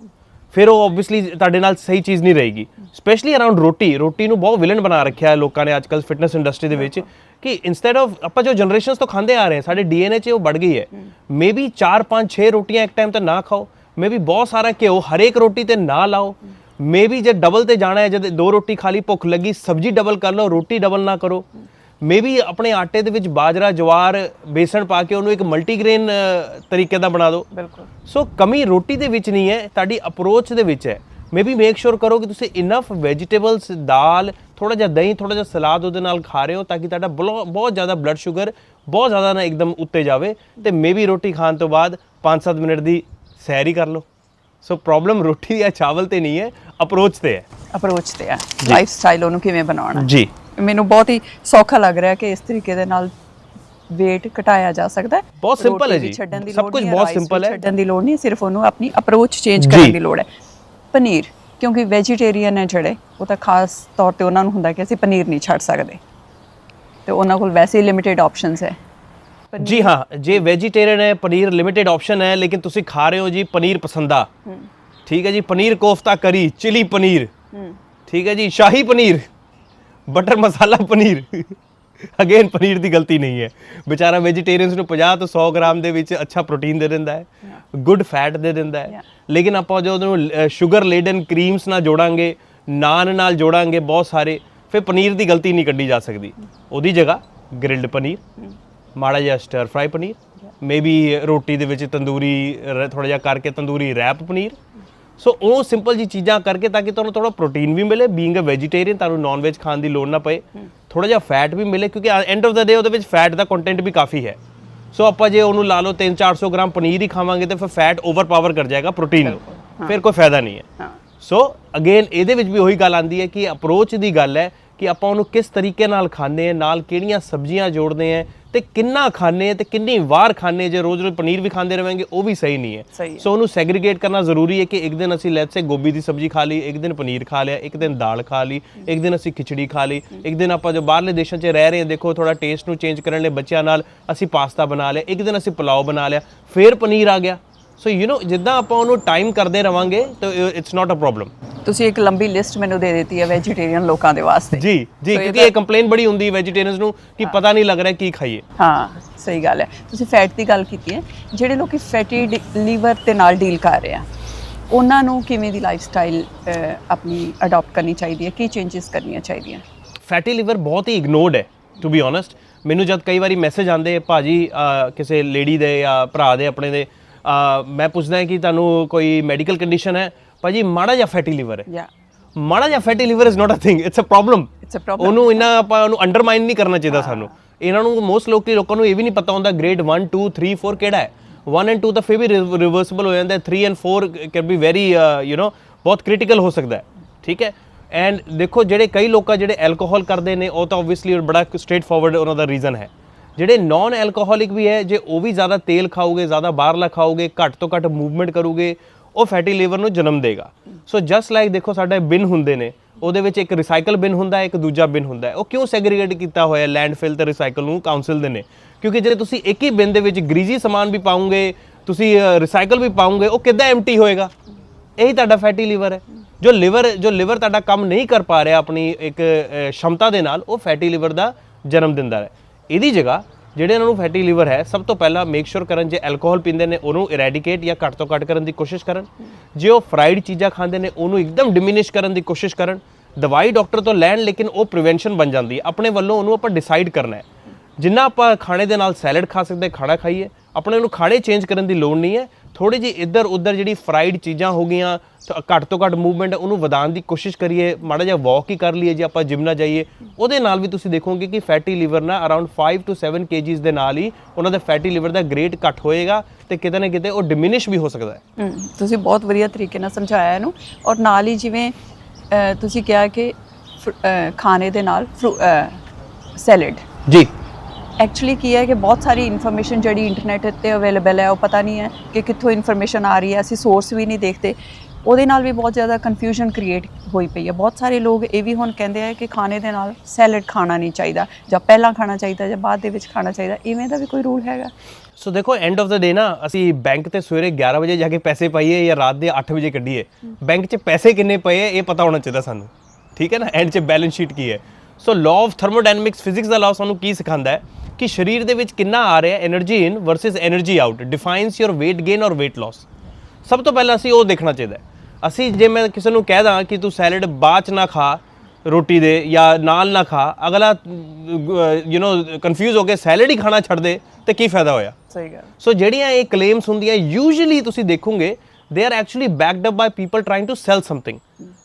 S2: ਫਿਰ ਉਹ ਆਬਵੀਅਸਲੀ ਤੁਹਾਡੇ ਨਾਲ ਸਹੀ ਚੀਜ਼ ਨਹੀਂ ਰਹੇਗੀ। ਸਪੈਸ਼ਲੀ ਅਰਾਊਂਡ ਰੋਟੀ ਰੋਟੀ ਨੂੰ ਬਹੁਤ ਵਿਲਨ ਬਣਾ ਰੱਖਿਆ ਹੈ ਲੋਕਾਂ ਨੇ ਅੱਜਕੱਲ ਫਿਟਨੈਸ ਇੰਡਸਟਰੀ ਦੇ ਵਿੱਚ ਕਿ ਇਨਸਟੈਡ ਆਫ ਆਪਾਂ ਜੋ ਜਨਰੇਸ਼ਨਸ ਤੋਂ ਖਾਂਦੇ ਆ ਰਹੇ ਹਾਂ, ਸਾਡੇ ਡੀਐਨਏ 'ਚ ਉਹ ਵੱਧ ਗਈ ਹੈ। ਮੇਬੀ 4 5 6 ਰੋਟੀਆਂ ਇੱਕ ਟਾਈਮ ਤੇ ਨਾ ਖਾਓ। ਮੇਬੀ ਬਹੁਤ ਸਾਰਾ ਘਿਓ ਹਰੇਕ ਰੋਟੀ ਤੇ ਨਾ ਲਾਓ। ਮੇਬੀ ਜੇ ਡਬਲ ਤੇ ਜਾਣਾ ਹੈ ਜਦ ਦੋ ਰੋਟੀ ਖਾ ਲਈ, ਭੁੱਖ ਲੱਗੀ, ਸਬਜ਼ੀ ਡਬਲ ਕਰ ਲਓ, ਰੋਟੀ ਡਬਲ ਨਾ ਕਰੋ। ਮੇਬੀ ਆਪਣੇ ਆਟੇ ਦੇ ਵਿੱਚ ਬਾਜਰਾ ਜਵਾਰ ਬੇਸਣ ਪਾ ਕੇ ਉਹਨੂੰ ਇੱਕ ਮਲਟੀਗ੍ਰੇਨ ਤਰੀਕੇ ਦਾ ਬਣਾ ਦਿਓ।
S1: ਬਿਲਕੁਲ।
S2: ਸੋ ਕਮੀ ਰੋਟੀ ਦੇ ਵਿੱਚ ਨਹੀਂ ਹੈ ਤੁਹਾਡੀ ਅਪਰੋਚ ਦੇ ਵਿੱਚ ਹੈ। ਮੇਬੀ ਮੇਕ ਸ਼ੋਰ ਕਰੋ ਕਿ ਤੁਸੀਂ ਇਨਫ ਵੈਜੀਟੇਬਲਸ ਦਾਲ ਥੋੜਾ ਜਿਹਾ ਦਹੀਂ ਥੋੜਾ ਜਿਹਾ ਸਲਾਦ ਉਹਦੇ ਨਾਲ ਖਾ ਰਹੇ ਹੋ ਤਾਂ ਕਿ ਤੁਹਾਡਾ ਬਹੁਤ ਜ਼ਿਆਦਾ ਬਲੱਡ ਸ਼ੂਗਰ ਬਹੁਤ ਜ਼ਿਆਦਾ ਨਾ ਇੱਕਦਮ ਉੱਤੇ ਜਾਵੇ ਤੇ ਮੇਬੀ ਰੋਟੀ ਖਾਣ ਤੋਂ ਬਾਅਦ 5-7 ਮਿੰਟ ਦੀ ਸੈਰ ਹੀ ਕਰ ਲਓ। ਸੋ ਪ੍ਰੋਬਲਮ ਰੋਟੀ ਜਾਂ ਚਾਵਲ ਤੇ ਨਹੀਂ ਹੈ ਅਪਰੋਚ ਤੇ ਹੈ।
S1: ਅਪਰੋਚ ਤੇ ਆ ਲਾਈਫ ਸਟਾਈਲ ਉਹਨੂੰ ਕਿਵੇਂ ਬਣਾਉਣਾ?
S2: ਜੀ।
S1: ਮੈਨੂੰ ਬਹੁਤ ਹੀ ਸੌਖਾ ਲੱਗ ਰਿਹਾ ਕਿ ਇਸ ਤਰੀਕੇ ਦੇ ਨਾਲ weight ਘਟਾਇਆ ਜਾ ਸਕਦਾ ਹੈ।
S2: ਬਹੁਤ simple ਹੈ ਜੀ। ਸਭ ਕੁਝ ਬਹੁਤ simple ਹੈ।
S1: ਛੱਡਣ ਦੀ ਲੋੜ ਨਹੀਂ ਸਿਰਫ ਉਹਨੂੰ ਆਪਣੀ ਅਪਰੋਚ ਚੇਂਜ
S2: ਜੀ।
S1: ਕਰਨ ਦੀ ਲੋੜ ਹੈ। ਪਨੀਰ ਕਿਉਂਕਿ ਵੈਜੀਟੇਰੀਅਨ ਹੈ ਜਿਹੜੇ ਉਹ ਤਾਂ ਖਾਸ ਤੌਰ ਤੇ ਉਹਨਾਂ ਨੂੰ ਹੁੰਦਾ ਕਿ ਅਸੀਂ ਪਨੀਰ ਨਹੀਂ ਛੱਡ ਸਕਦੇ। ਤੇ ਉਹਨਾਂ ਕੋਲ ਵੈਸੇ ਹੀ ਲਿਮਿਟਿਡ ਆਪਸ਼ਨਸ ਹੈ।
S2: ਜੀ ਹਾਂ ਜੇ ਵੈਜੀਟੇਰੀਅਨ ਹੈ ਪਨੀਰ ਲਿਮਿਟਿਡ ਆਪਸ਼ਨ ਹੈ ਲੇਕਿਨ ਤੁਸੀਂ ਖਾ ਰਹੇ ਹੋ ਜੀ ਪਨੀਰ ਪਸੰਦਾ। ਠੀਕ ਹੈ ਜੀ ਪਨੀਰ ਕੋਫਤਾ ਕਰੀ ਚਿਲੀ ਪਨੀਰ। ਠੀਕ ਹੈ ਜੀ ਸ਼ਾਹੀ ਪਨੀਰ। ਬਟਰ ਮਸਾਲਾ ਪਨੀਰ। ਅਗੇਨ ਪਨੀਰ ਦੀ ਗਲਤੀ ਨਹੀਂ ਹੈ। ਵਿਚਾਰਾ ਵੈਜੀਟੇਰੀਅਨਸ ਨੂੰ 50 ਤੋਂ 100 ਗ੍ਰਾਮ ਦੇ ਵਿੱਚ ਅੱਛਾ ਪ੍ਰੋਟੀਨ ਦੇ ਦਿੰਦਾ ਹੈ ਗੁੱਡ ਫੈਟ ਦੇ ਦਿੰਦਾ ਹੈ. ਲੇਕਿਨ ਆਪਾਂ ਜੋ ਉਹਨੂੰ ਸ਼ੂਗਰ ਲੇਡਨ ਕਰੀਮਸ ਨਾਲ ਜੋੜਾਂਗੇ ਨਾਨ ਨਾਲ ਜੋੜਾਂਗੇ ਬਹੁਤ ਸਾਰੇ ਫਿਰ ਪਨੀਰ ਦੀ ਗਲਤੀ ਨਹੀਂ ਕੱਢੀ ਜਾ ਸਕਦੀ। ਉਹਦੀ ਜਗ੍ਹਾ ਗ੍ਰਿਲਡ ਪਨੀਰ ਮਾੜਾ ਜਿਹਾ ਸਟਰ ਫਰਾਈ ਪਨੀਰ ਮੇਬੀ ਰੋਟੀ ਦੇ ਵਿੱਚ ਤੰਦੂਰੀ ਥੋੜਾ ਜਿਹਾ ਕਰਕੇ ਤੰਦੂਰੀ ਰੈਪ ਪਨੀਰ ਸੋ ਉਹ ਸਿੰਪਲ ਜੀ ਚੀਜ਼ਾਂ ਕਰਕੇ ਤਾਂ ਕਿ ਤੁਹਾਨੂੰ ਥੋੜਾ ਪ੍ਰੋਟੀਨ ਵੀ ਮਿਲੇ ਬੀਇੰਗ ਅ ਵੈਜੀਟੇਰੀਅਨ ਤੁਹਾਨੂੰ ਨਾਨ ਵੈਜ ਖਾਣ ਦੀ ਲੋੜ ਨਾ ਪਏ। ਥੋੜਾ ਜਿਹਾ ਫੈਟ ਵੀ ਮਿਲੇ ਕਿਉਂਕਿ ਐਂਡ ਆਫ ਦਾ ਡੇ ਉਹਦੇ ਵਿੱਚ ਫੈਟ ਦਾ ਕੰਟੈਂਟ ਵੀ ਕਾਫੀ ਹੈ। ਸੋ ਆਪਾਂ ਜੇ ਉਹਨੂੰ ਲਾ ਲਓ 3-400 ਗ੍ਰਾਮ ਪਨੀਰ ਹੀ ਖਾਵਾਂਗੇ ਤੇ ਫਿਰ ਫੈਟ ਓਵਰਪਾਵਰ ਕਰ ਜਾਏਗਾ ਪ੍ਰੋਟੀਨ ਨੂੰ। ਫਿਰ ਕੋਈ ਫਾਇਦਾ ਨਹੀਂ ਹੈ।
S1: ਹਾਂ।
S2: ਸੋ ਅਗੇਨ ਇਹਦੇ ਵਿੱਚ ਵੀ ਉਹੀ ਗੱਲ ਆਂਦੀ ਹੈ ਕਿ ਅਪਰੋਚ ਦੀ ਗੱਲ ਹੈ ਕਿ ਆਪਾਂ ਉਹਨੂੰ ਕਿਸ ਤਰੀਕੇ ਨਾਲ ਖਾਂਦੇ ਆ ਨਾਲ ਕਿਹੜੀਆਂ ਸਬਜ਼ੀਆਂ ਜੋੜਦੇ ਆ ਤੇ ਕਿੰਨਾ ਆ ਤੇ ਕਿੰਨੀ ਵਾਰ ਆ। ਜੇ ਰੋਜ਼-ਰੋਜ਼ ਪਨੀਰ ਵੀ ਖਾਂਦੇ ਰਵਾਂਗੇ ਉਹ ਵੀ ਸਹੀ ਨਹੀਂ ਹੈ। ਸੋ ਉਹਨੂੰ ਸੈਗਰੀਗੇਟ ਕਰਨਾ ਜ਼ਰੂਰੀ ਹੈ ਕਿ ਇੱਕ ਦਿਨ ਅਸੀਂ ਲੈਟਸ ਸੇ ਗੋਭੀ ਦੀ ਸਬਜ਼ੀ ਖਾ ਲਈ ਇੱਕ ਦਿਨ ਪਨੀਰ ਖਾ ਲਿਆ ਇੱਕ ਦਿਨ ਦਾਲ ਖਾ ਲਈ ਇੱਕ ਦਿਨ ਅਸੀਂ ਖਿਚੜੀ ਖਾ ਲਈ ਇੱਕ ਦਿਨ ਆਪਾਂ ਜੋ ਬਾਹਰਲੇ ਦੇਸ਼ਾਂ 'ਚ ਰਹਿ ਰਹੇ ਹਾਂ ਦੇਖੋ ਥੋੜਾ ਟੇਸਟ ਨੂੰ ਚੇਂਜ ਕਰਨ ਲਈ ਬੱਚਿਆਂ ਨਾਲ ਅਸੀਂ ਪਾਸਤਾ ਬਣਾ ਲਿਆ ਇੱਕ ਦਿਨ ਅਸੀਂ ਪੁਲਾਓ ਬਣਾ ਲਿਆ ਫਿਰ ਪਨੀਰ ਆ ਗਿਆ ਸੋ ਯੂ نو ਜਿੱਦਾਂ ਆਪਾਂ ਉਹਨੂੰ ਟਾਈਮ ਕਰਦੇ ਰਵਾਂਗੇ ਤਾਂ ਇਟਸ ਨਾਟ ਅ ਪ੍ਰੋਬਲਮ
S1: ਤੁਸੀਂ ਇੱਕ ਲੰਬੀ ਲਿਸਟ ਮੈਨੂੰ ਦੇ ਦਿੱਤੀ ਹੈ ਵੈਜੀਟੇਰੀਅਨ ਲੋਕਾਂ ਦੇ ਵਾਸਤੇ।
S2: ਜੀ ਜੀ ਕਿਉਂਕਿ ਇਹ ਕੰਪਲੇਨ ਬੜੀ ਹੁੰਦੀ ਹੈ ਵੈਜੀਟੇਰੀਅਨਸ ਨੂੰ ਕਿ ਪਤਾ ਨਹੀਂ ਲੱਗ ਰਿਹਾ ਕੀ ਖਾਈਏ।
S1: ਹਾਂ ਸਹੀ ਗੱਲ ਹੈ। ਤੁਸੀਂ ਫੈਟ ਦੀ ਗੱਲ ਕੀਤੀ ਹੈ। ਜਿਹੜੇ ਲੋਕੀ ਫੈਟੀ ਲੀਵਰ ਤੇ ਨਾਲ ਡੀਲ ਕਰ ਰਹੇ ਆ ਉਹਨਾਂ ਨੂੰ ਕਿਵੇਂ ਦੀ ਲਾਈਫ ਸਟਾਈਲ ਆਪਣੀ ਅਡਾਪਟ ਕਰਨੀ ਚਾਹੀਦੀ ਹੈ? ਕੀ ਚੇਂਜਸ ਕਰਨੀਆਂ ਚਾਹੀਦੀਆਂ?
S2: ਫੈਟੀ ਲਿਵਰ ਬਹੁਤ ਹੀ ਇਗਨੋਰਡ ਹੈ ਟੂ ਬੀ ਓਨੈਸਟ ਮੈਨੂੰ ਜਦ ਕਈ ਵਾਰੀ ਮੈਸੇਜ ਆਉਂਦੇ ਭਾਜੀ ਕਿਸੇ ਲੇਡੀ ਦੇ ਜਾਂ ਭਰਾ ਦੇ ਆਪਣੇ ਦੇ ਮੈਂ ਪੁੱਛਦਾ ਕਿ ਤੁਹਾਨੂੰ ਕੋਈ ਮੈਡੀਕਲ ਕੰਡੀਸ਼ਨ ਹੈ? ਭਾਜੀ ਮਾੜਾ ਜਿਹਾ ਫੈਟੀ ਲਿਵਰ ਹੈ।
S1: ਯਾ
S2: ਮਾੜਾ ਜਿਹਾ fatty liver is not a thing it's a problem
S1: it's a problem
S2: ਉਹਨੂੰ ਇੰਨਾ ਆਪਾਂ ਉਹਨੂੰ ਅੰਡਰਮਾਈਨ ਨਹੀਂ ਕਰਨਾ ਚਾਹੀਦਾ ਸਾਨੂੰ। ਇਹਨਾਂ ਨੂੰ ਮੋਸਟ ਲੋਕੀ ਲੋਕਾਂ ਨੂੰ ਇਹ ਵੀ ਨਹੀਂ ਪਤਾ ਹੁੰਦਾ ਗ੍ਰੇਡ 1 2 3 4 ਕਿਹੜਾ ਹੈ। 1 ਐਂਡ 2 ਤਾਂ ਫਿਰ ਵੀ ਰਿਵਰਸਿਬਲ ਹੋ ਜਾਂਦਾ ਹੈ। 3 and 4 can be very you know ਬਹੁਤ ਕ੍ਰਿਟੀਕਲ ਹੋ ਸਕਦਾ ਹੈ। ਠੀਕ ਹੈ? ਐਂਡ ਦੇਖੋ ਜਿਹੜੇ ਕਈ ਲੋਕਾਂ ਜਿਹੜੇ ਐਲਕੋਹਲ ਕਰਦੇ ਨੇ ਉਹ ਤਾਂ ਆਬਵੀਅਸਲੀ ਬੜਾ ਸਟ੍ਰੇਟ ਫਾਰਵਰਡ ਉਹਨਾਂ ਦਾ ਰੀਜ਼ਨ ਹੈ। ਜਿਹੜੇ ਨਾਨ ਐਲਕੋਹਲਿਕ ਵੀ ਹੈ ਜੇ ਉਹ ਵੀ ਜ਼ਿਆਦਾ ਤੇਲ ਖਾਓਗੇ ਜ਼ਿਆਦਾ ਬਾਹਰਲਾ ਖਾਓਗੇ ਘੱਟ ਤੋਂ ਘੱਟ ਮੂਵਮੈਂਟ ਕਰੋਗੇ ਉਹ ਫੈਟੀ ਲੀਵਰ ਨੂੰ ਜਨਮ ਦੇਗਾ। ਸੋ ਜਸਟ ਲਾਈਕ ਦੇਖੋ ਸਾਡੇ ਬਿਨ ਹੁੰਦੇ ਨੇ ਉਹਦੇ ਵਿੱਚ ਇੱਕ ਰਿਸਾਈਕਲ ਬਿਨ ਹੁੰਦਾ ਹੈ ਇੱਕ ਦੂਜਾ ਬਿਨ ਹੁੰਦਾ ਹੈ। ਉਹ ਕਿਉਂ ਸੈਗਰੀਗੇਟ ਕੀਤਾ ਹੋਇਆ ਲੈਂਡਫਿਲ ਤੇ ਰਿਸਾਈਕਲ ਨੂੰ ਕਾਉਂਸਲ ਦੇ ਨੇ। ਕਿਉਂਕਿ ਜੇ ਤੁਸੀਂ ਇੱਕ ਹੀ ਬਿਨ ਦੇ ਵਿੱਚ ਗਰੀਜੀ ਸਮਾਨ ਵੀ ਪਾਉਂਗੇ ਤੁਸੀਂ ਰਿਸਾਈਕਲ ਵੀ ਪਾਉਂਗੇ ਉਹ ਕਿੱਦਾਂ ਐਮਟੀ ਹੋਏਗਾ? ਇਹੀ ਤੁਹਾਡਾ ਫੈਟੀ ਲੀਵਰ ਹੈ। ਜੋ ਲਿਵਰ ਜੋ ਲਿਵਰ ਤੁਹਾਡਾ ਕੰਮ ਨਹੀਂ ਕਰ ਪਾ ਰਿਹਾ ਆਪਣੀ ਇੱਕ ਅ, ਸ਼ਮਤਾ ਦੇ ਨਾਲ ਉਹ ਫੈਟੀ ਲਿਵਰ ਦਾ ਜਨਮ ਦਿੰਦਾ ਹੈ। ਇਹਦੀ ਜਗ੍ਹਾ ਜਿਹੜੇ ਇਹਨਾਂ ਨੂੰ ਫੈਟੀ ਲਿਵਰ ਹੈ, ਸਭ ਤੋਂ ਪਹਿਲਾਂ ਮੇਕ ਸ਼ੋਰ ਕਰਨ ਜੇ ਐਲਕੋਹਲ ਪੀਂਦੇ ਨੇ, ਉਹਨੂੰ ਇਰੈਡੀਕੇਟ ਜਾਂ ਘੱਟ ਤੋਂ ਘੱਟ ਕਰਨ ਦੀ ਕੋਸ਼ਿਸ਼ ਕਰਨ। ਜੇ ਉਹ ਫਰਾਈਡ ਚੀਜ਼ਾਂ ਖਾਂਦੇ ਨੇ, ਉਹਨੂੰ ਇੱਕਦਮ ਡਿਮਿਨਿਸ਼ ਕਰਨ ਦੀ ਕੋਸ਼ਿਸ਼ ਕਰਨ। ਦਵਾਈ ਡਾਕਟਰ ਤੋਂ ਲੈਣ, ਲੇਕਿਨ ਉਹ ਪ੍ਰੀਵੈਂਸ਼ਨ ਬਣ ਜਾਂਦੀ ਹੈ। ਆਪਣੇ ਵੱਲੋਂ ਉਹਨੂੰ ਆਪਾਂ ਡਿਸਾਈਡ ਕਰਨਾ ਹੈ। ਜਿੰਨਾ ਆਪਾਂ ਖਾਣੇ ਦੇ ਨਾਲ ਸੈਲਡ ਖਾ ਸਕਦੇ, ਖਾਣਾ ਖਾਈਏ ਆਪਣੇ ਨੂੰ ਖਾਣੇ ਚੇਂਜ ਕਰਨ ਦੀ ਲੋੜ ਨਹੀਂ ਹੈ। ਥੋੜੀ ਜਿਹੀ ਇੱਧਰ ਉੱਧਰ ਜਿਹੜੀ ਫਰਾਈਡ ਚੀਜ਼ਾਂ ਹੋ ਗਈਆਂ ਤਾਂ ਘੱਟ ਤੋਂ ਘੱਟ ਮੂਵਮੈਂਟ ਉਹਨੂੰ ਵਧਾਉਣ ਦੀ ਕੋਸ਼ਿਸ਼ ਕਰੀਏ ਮਾੜਾ ਜਿਹਾ ਵਾਕ ਹੀ ਕਰ ਲਈਏ ਜੇ ਆਪਾਂ ਜਿਮ ਨਾ ਜਾਈਏ। ਉਹਦੇ ਨਾਲ ਵੀ ਤੁਸੀਂ ਦੇਖੋਗੇ ਕਿ ਫੈਟੀ ਲਿਵਰ ਨਾ ਅਰਾਊਂਡ 5 ਟੂ 7 ਕੇਜੀਸ ਦੇ ਨਾਲ ਹੀ ਉਹਨਾਂ ਦਾ ਫੈਟੀ ਲਿਵਰ ਦਾ ਗ੍ਰੇਡ ਘੱਟ ਹੋਏਗਾ ਤੇ ਕਿਤੇ ਨਾ ਕਿਤੇ ਉਹ ਡਿਮਿਨਿਸ਼ ਵੀ ਹੋ ਸਕਦਾ ਹੈ।
S1: ਤੁਸੀਂ ਬਹੁਤ ਵਧੀਆ ਤਰੀਕੇ ਨਾਲ ਸਮਝਾਇਆ ਇਹਨੂੰ। ਔਰ ਨਾਲ ਹੀ ਜਿਵੇਂ ਤੁਸੀਂ ਕਿਹਾ ਕਿ ਖਾਣੇ ਦੇ ਨਾਲ ਸੈਲਡ
S2: ਜੀ।
S1: ਐਕਚੁਅਲੀ ਕੀ ਹੈ ਕਿ ਬਹੁਤ ਸਾਰੀ ਇਨਫੋਰਮੇਸ਼ਨ ਜਿਹੜੀ ਇੰਟਰਨੈਟ ਤੇ ਅਵੇਲੇਬਲ ਹੈ ਉਹ ਪਤਾ ਨਹੀਂ ਹੈ ਕਿ ਕਿੱਥੋਂ ਇਨਫੋਰਮੇਸ਼ਨ ਆ ਰਹੀ ਹੈ ਅਸੀਂ ਸੋਰਸ ਵੀ ਨਹੀਂ ਦੇਖਦੇ। ਉਹਦੇ ਨਾਲ ਵੀ ਬਹੁਤ ਜ਼ਿਆਦਾ ਕਨਫਿਊਜ਼ਨ ਕ੍ਰੀਏਟ ਹੋਈ ਪਈ ਹੈ। ਬਹੁਤ ਸਾਰੇ ਲੋਕ ਇਹ ਵੀ ਹੁਣ ਕਹਿੰਦੇ ਆ ਕਿ ਖਾਣੇ ਦੇ ਨਾਲ ਸੈਲਡ ਖਾਣਾ ਨਹੀਂ ਚਾਹੀਦਾ ਜਾਂ ਪਹਿਲਾਂ ਖਾਣਾ ਚਾਹੀਦਾ ਜਾਂ ਬਾਅਦ ਦੇ ਵਿੱਚ ਖਾਣਾ ਚਾਹੀਦਾ। ਇਵੇਂ ਦਾ ਵੀ ਕੋਈ ਰੂਲ ਹੈਗਾ?
S2: ਸੋ ਦੇਖੋ ਐਂਡ ਆਫ ਦਾ ਡੇ ਨਾ ਅਸੀਂ ਬੈਂਕ ਤੇ ਸਵੇਰੇ 11 ਵਜੇ ਜਾ ਕੇ ਪੈਸੇ ਪਾਈਏ ਜਾਂ ਰਾਤ ਦੇ 8 ਵਜੇ ਕੱਢੀਏ। ਬੈਂਕ 'ਚ ਪੈਸੇ ਕਿੰਨੇ ਪਏ ਇਹ ਪਤਾ ਹੋਣਾ ਚਾਹੀਦਾ ਸਾਨੂੰ। ਠੀਕ ਹੈ ਨਾ? ਐਂਡ 'ਚ ਬੈਲੈਂਸ ਸ਼ੀਟ ਕੀ ਹੈ? So law of thermodynamics physics the law ਸਾਨੂੰ ਕੀ ਸਿਖਾਉਂਦਾ ਹੈ? ਕਿ ਸਰੀਰ ਦੇ ਵਿੱਚ ਕਿੰਨਾ ਆ ਰਿਹਾ energy in versus energy out defines your weight gain ਔਰ weight loss. ਸਭ ਤੋਂ ਪਹਿਲਾਂ ਅਸੀਂ ਉਹ ਦੇਖਣਾ ਚਾਹੀਦਾ ਅਸੀਂ ਜੇ ਮੈਂ ਕਿਸੇ ਨੂੰ ਕਹਿ ਦਾਂ ਕਿ ਤੂੰ ਸੈਲਡ ਬਾਅਦ ਚ ਨਾ ਖਾ ਰੋਟੀ ਦੇ ਜਾਂ ਨਾਲ ਨਾ ਖਾ ਅਗਲਾ ਯੂ نو ਕਨਫਿਊਜ਼ ਹੋ ਕੇ ਸੈਲਡ ਹੀ ਖਾਣਾ ਛੱਡ ਦੇ ਤੇ ਕੀ ਫਾਇਦਾ ਹੋਇਆ?
S1: ਸਹੀ ਗੱਲ।
S2: ਸੋ ਜਿਹੜੀਆਂ ਇਹ ਕਲੇਮਸ ਹੁੰਦੀਆਂ ਯੂਜੂਲੀ ਤੁਸੀਂ ਦੇਖੋਗੇ they are actually backed up by people trying to sell something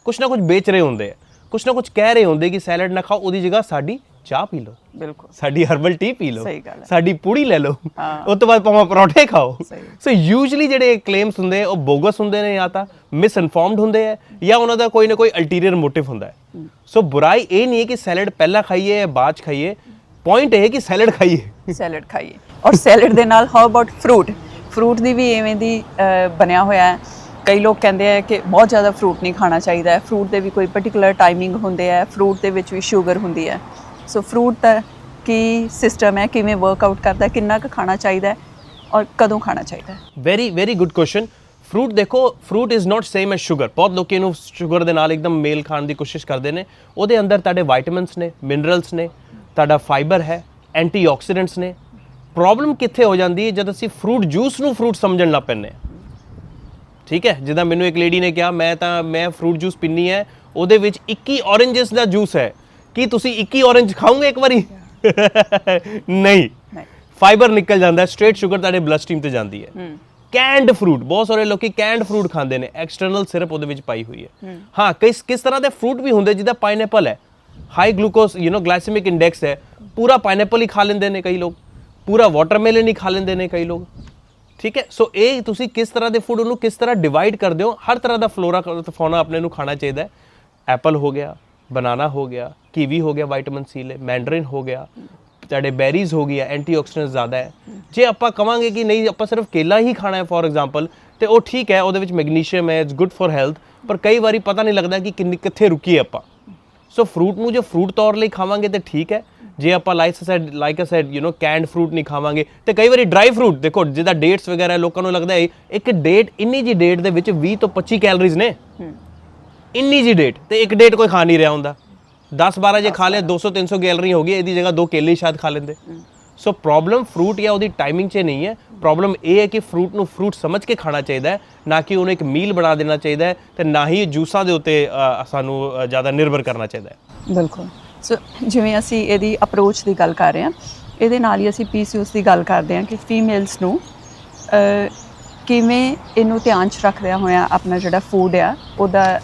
S2: ਕੁਛ ਨਾ ਕੁਛ ਵੇਚ ਰਹੇ ਹੁੰਦੇ ਆ। ਕੁਛ ਨਾ ਕੁਛ ਕਹਿ ਰਹੇ ਹੁੰਦੇ ਕਿ ਸੈਲਡ ਨਾ ਖਾਓ ਉਹਦੀ ਜਗ੍ਹਾ ਸਾਡੀ ਚਾਹ ਪੀ ਲਓ।
S1: ਬਿਲਕੁਲ।
S2: ਸਾਡੀ ਹਰਬਲ ਟੀ ਪੀ ਲਓ।
S1: ਸਹੀ ਗੱਲ ਹੈ।
S2: ਸਾਡੀ ਪੂੜੀ ਲੈ ਲਓ।
S1: ਹਾਂ।
S2: ਉਸ ਤੋਂ ਬਾਅਦ ਭਾਵੇਂ ਪਰੌਂਠੇ ਖਾਓ। ਸੋ ਯੂਜੂਅਲੀ ਜਿਹੜੇ ਕਲੇਮਸ ਹੁੰਦੇ ਉਹ ਬੋਗਸ ਹੁੰਦੇ ਨੇ ਜਾਂ ਤਾਂ ਮਿਸਇਨਫਾਰਮਡ ਹੁੰਦੇ ਆ ਜਾਂ ਉਹਨਾਂ ਦਾ ਕੋਈ ਨਾ ਕੋਈ ਅਲਟੀਰੀਅਰ ਮੋਟਿਵ ਹੁੰਦਾ ਹੈ। ਸੋ ਬੁਰਾਈ ਇਹ ਨਹੀਂ ਹੈ ਕਿ ਸੈਲਡ ਪਹਿਲਾਂ ਖਾਈਏ ਜਾਂ ਬਾਅਦ 'ਚ ਖਾਈਏ। ਪੁਆਇੰਟ ਇਹ ਹੈ ਕਿ ਸੈਲਡ ਖਾਈਏ।
S1: ਸੈਲਡ ਖਾਈਏ। ਔਰ ਸੈਲਡ ਦੇ ਨਾਲ ਹਾਊ ਅਬਾਊਟ ਫਰੂਟ ਫਰੂਟ ਦੀ ਵੀ ਐਵੇਂ ਦੀ ਬਣਿਆ ਹੋਇਆ ਹੈ। ਕਈ ਲੋਕ ਕਹਿੰਦੇ ਆ ਕਿ ਬਹੁਤ ਜ਼ਿਆਦਾ ਫਰੂਟ ਨਹੀਂ ਖਾਣਾ ਚਾਹੀਦਾ ਹੈ। ਫਰੂਟ ਦੇ ਵੀ ਕੋਈ ਪਾਰਟਿਕੂਲਰ ਟਾਈਮਿੰਗ ਹੁੰਦੇ ਆ ਫਰੂਟ ਦੇ ਵਿੱਚ ਵੀ ਸ਼ੂਗਰ ਹੁੰਦੀ ਹੈ। ਸੋ ਫਰੂਟ ਦਾ ਕੀ ਸਿਸਟਮ ਹੈ, ਕਿਵੇਂ ਵਰਕਆਊਟ ਕਰਦਾ, ਕਿੰਨਾ ਕੁ ਖਾਣਾ ਚਾਹੀਦਾ ਹੈ ਔਰ ਕਦੋਂ ਖਾਣਾ ਚਾਹੀਦਾ ਹੈ?
S2: Very very good question fruit ਦੇਖੋ fruit is not same as sugar ਬਹੁਤ ਲੋਕ ਇਹਨੂੰ ਸ਼ੂਗਰ ਦੇ ਨਾਲ ਇੱਕਦਮ ਮੇਲ ਖਾਣ ਦੀ ਕੋਸ਼ਿਸ਼ ਕਰਦੇ ਨੇ। ਉਹਦੇ ਅੰਦਰ ਤੁਹਾਡੇ ਵਿਟਾਮਿਨਸ ਨੇ ਮਿਨਰਲਸ ਨੇ, ਤੁਹਾਡਾ ਫਾਈਬਰ ਹੈ ਐਂਟੀਆਕਸੀਡੈਂਟਸ ਨੇ। ਪ੍ਰੋਬਲਮ ਕਿੱਥੇ ਹੋ ਜਾਂਦੀ ਹੈ? ਜਦ ਅਸੀਂ ਫਰੂਟ ਜੂਸ ਨੂੰ ਫਰੂਟ ਸਮਝਣ ਲੱਗ ਪੈਂਦੇ ਹਾਂ। ਠੀਕ ਹੈ? ਜਿੱਦਾਂ ਮੈਨੂੰ ਇੱਕ ਲੇਡੀ ਨੇ ਕਿਹਾ ਮੈਂ ਤਾਂ ਮੈਂ ਫਰੂਟ ਜੂਸ ਪੀਨੀ ਹੈ ਉਹਦੇ ਵਿੱਚ 21 ਔਰੇਂਜਸ ਦਾ ਜੂਸ ਹੈ। ਕੀ ਤੁਸੀਂ 21 ਔਰੇਂਜ ਖਾਓਗੇ ਇੱਕ ਵਾਰੀ? ਨਹੀਂ। ਫਾਈਬਰ ਨਿਕਲ ਜਾਂਦਾ ਸਟ੍ਰੇਟ ਸ਼ੂਗਰ ਤੁਹਾਡੇ ਬਲੱਡ ਸਟ੍ਰੀਮ ਤੇ ਜਾਂਦੀ ਹੈ। ਕੈਂਡ ਫਰੂਟ ਬਹੁਤ ਸਾਰੇ ਲੋਕੀ ਕੈਂਡ ਫਰੂਟ ਖਾਂਦੇ ਨੇ ਐਕਸਟਰਨਲ ਸਿਰਪ ਉਹਦੇ ਵਿੱਚ ਪਾਈ ਹੋਈ ਹੈ। ਹਾਂ। ਕਿਸ ਕਿਸ ਤਰ੍ਹਾਂ ਦੇ ਫਰੂਟ ਵੀ ਹੁੰਦੇ ਜਿੱਦਾਂ ਪਾਈਨਐਪਲ ਹੈ। High glucose you know glycaemic index ਹੈ। ਪੂਰਾ ਪਾਈਨਐਪਲ ਹੀ ਖਾ ਲੈਂਦੇ ਨੇ ਕਈ ਲੋਕ। ਪੂਰਾ ਵਾਟਰਮੈਲਨ ਹੀ ਖਾ ਲੈਂਦੇ ਨੇ ਕਈ ਲੋਕ। ਠੀਕ ਹੈ? ਸੋ ਇਹ ਤੁਸੀਂ ਕਿਸ ਤਰ੍ਹਾਂ ਦੇ ਫੂਡ ਉਹਨੂੰ ਕਿਸ ਤਰ੍ਹਾਂ ਡਿਵਾਈਡ ਕਰਦੇ ਹੋ? ਹਰ ਤਰ੍ਹਾਂ ਦਾ ਫਲੋਰਾ ਫੌਨਾ ਆਪਣੇ ਨੂੰ ਖਾਣਾ ਚਾਹੀਦਾ ਹੈ। ਐਪਲ ਹੋ ਗਿਆ ਬਨਾਨਾ ਹੋ ਗਿਆ ਕੀਵੀ ਹੋ ਗਿਆ ਵਿਟਾਮਿਨ ਸੀ ਲੈ ਮੈਂਡਰਿਨ ਹੋ ਗਿਆ, ਤੁਹਾਡੇ ਬੈਰੀਜ਼ ਹੋ ਗਿਆ ਐਂਟੀਆਕਸੀਡੈਂਟ ਜ਼ਿਆਦਾ ਹੈ। ਜੇ ਆਪਾਂ ਕਵਾਂਗੇ ਕਿ ਨਹੀਂ, ਆਪਾਂ ਸਿਰਫ ਕੇਲਾ ਹੀ ਖਾਣਾ ਹੈ ਫੋਰ ਐਗਜ਼ਾਮਪਲ ਤੇ ਉਹ ਠੀਕ ਹੈ, ਉਹਦੇ ਵਿੱਚ ਮੈਗਨੀਸ਼ੀਅਮ ਹੈ ਇਟਸ ਗੁੱਡ ਫॉर ਹੈਲਥ ਪਰ ਕਈ ਵਾਰੀ ਪਤਾ ਨਹੀਂ ਲੱਗਦਾ ਕਿ ਕਿੰਨੇ, ਕਿੱਥੇ ਰੁਕੀ ਆਪਾਂ। ਸੋ ਫਰੂਟ ਨੂੰ ਜੇ ਫਰੂਟ ਤੌਰ ਲਈ ਖਾਵਾਂਗੇ ਤੇ ਠੀਕ ਹੈ ਜੇ ਆਪਾਂ like said like a said you know canned fruit ਨਹੀਂ ਖਾਵਾਂਗੇ ਤੇ ਕਈ ਵਾਰੀ ਡਰਾਈ ਫਰੂਟ ਦੇਖੋ ਜਿੱਦਾਂ ਡੇਟਸ ਵਗੈਰਾ ਲੋਕਾਂ ਨੂੰ ਲੱਗਦਾ ਹੈ ਇੱਕ ਡੇਟ ਇੰਨੀ ਜੀ ਡੇਟ ਦੇ ਵਿੱਚ 20 ਤੋਂ 25 ਕੈਲਰੀਜ਼ ਨੇ ਇੰਨੀ ਜੀ ਡੇਟ ਤੇ ਇੱਕ ਡੇਟ ਕੋਈ ਖਾ ਨਹੀਂ ਰਿਹਾ ਹੁੰਦਾ 10 12 ਜੇ ਖਾ ਲਿਆ 200 300 ਕੈਲਰੀ ਹੋ ਗਈ ਇਹਦੀ ਜਗ੍ਹਾ ਦੋ ਕੇਲੇ ਸ਼ਾਇਦ ਖਾ ਲੈਂਦੇ ਸੋ ਪ੍ਰੋਬਲਮ ਫਰੂਟ ਜਾਂ ਉਹਦੀ ਟਾਈਮਿੰਗ 'ਚ ਨਹੀਂ ਹੈ ਪ੍ਰੋਬਲਮ ਇਹ ਹੈ ਕਿ ਫਰੂਟ ਨੂੰ ਫਰੂਟ ਸਮਝ ਕੇ ਖਾਣਾ ਚਾਹੀਦਾ ਹੈ ਨਾ ਕਿ ਉਹਨੂੰ ਇੱਕ ਮੀਲ ਬਣਾ ਦੇਣਾ ਚਾਹੀਦਾ ਹੈ ਤੇ ਨਾ ਹੀ ਜੂਸਾਂ ਦੇ ਉੱਤੇ ਸਾਨੂੰ ਜ਼ਿਆਦਾ ਨਿਰਭਰ ਕਰਨਾ ਚਾਹੀਦਾ ਹੈ
S1: ਬਿਲਕੁਲ ਸੋ ਜਿਵੇਂ ਅਸੀਂ ਇਹਦੀ ਅਪਰੋਚ ਦੀ ਗੱਲ ਕਰ ਰਹੇ ਹਾਂ ਇਹਦੇ ਨਾਲ ਹੀ ਅਸੀਂ ਪੀਸੀਓਸ ਦੀ ਗੱਲ ਕਰਦੇ ਹਾਂ ਕਿ ਫੀਮੇਲਸ ਨੂੰ ਕਿਵੇਂ ਇਹਨੂੰ ਧਿਆਨ 'ਚ ਰੱਖਦਿਆਂ ਹੋਇਆ ਆਪਣਾ ਜਿਹੜਾ ਫੂਡ ਆ ਉਹਦਾ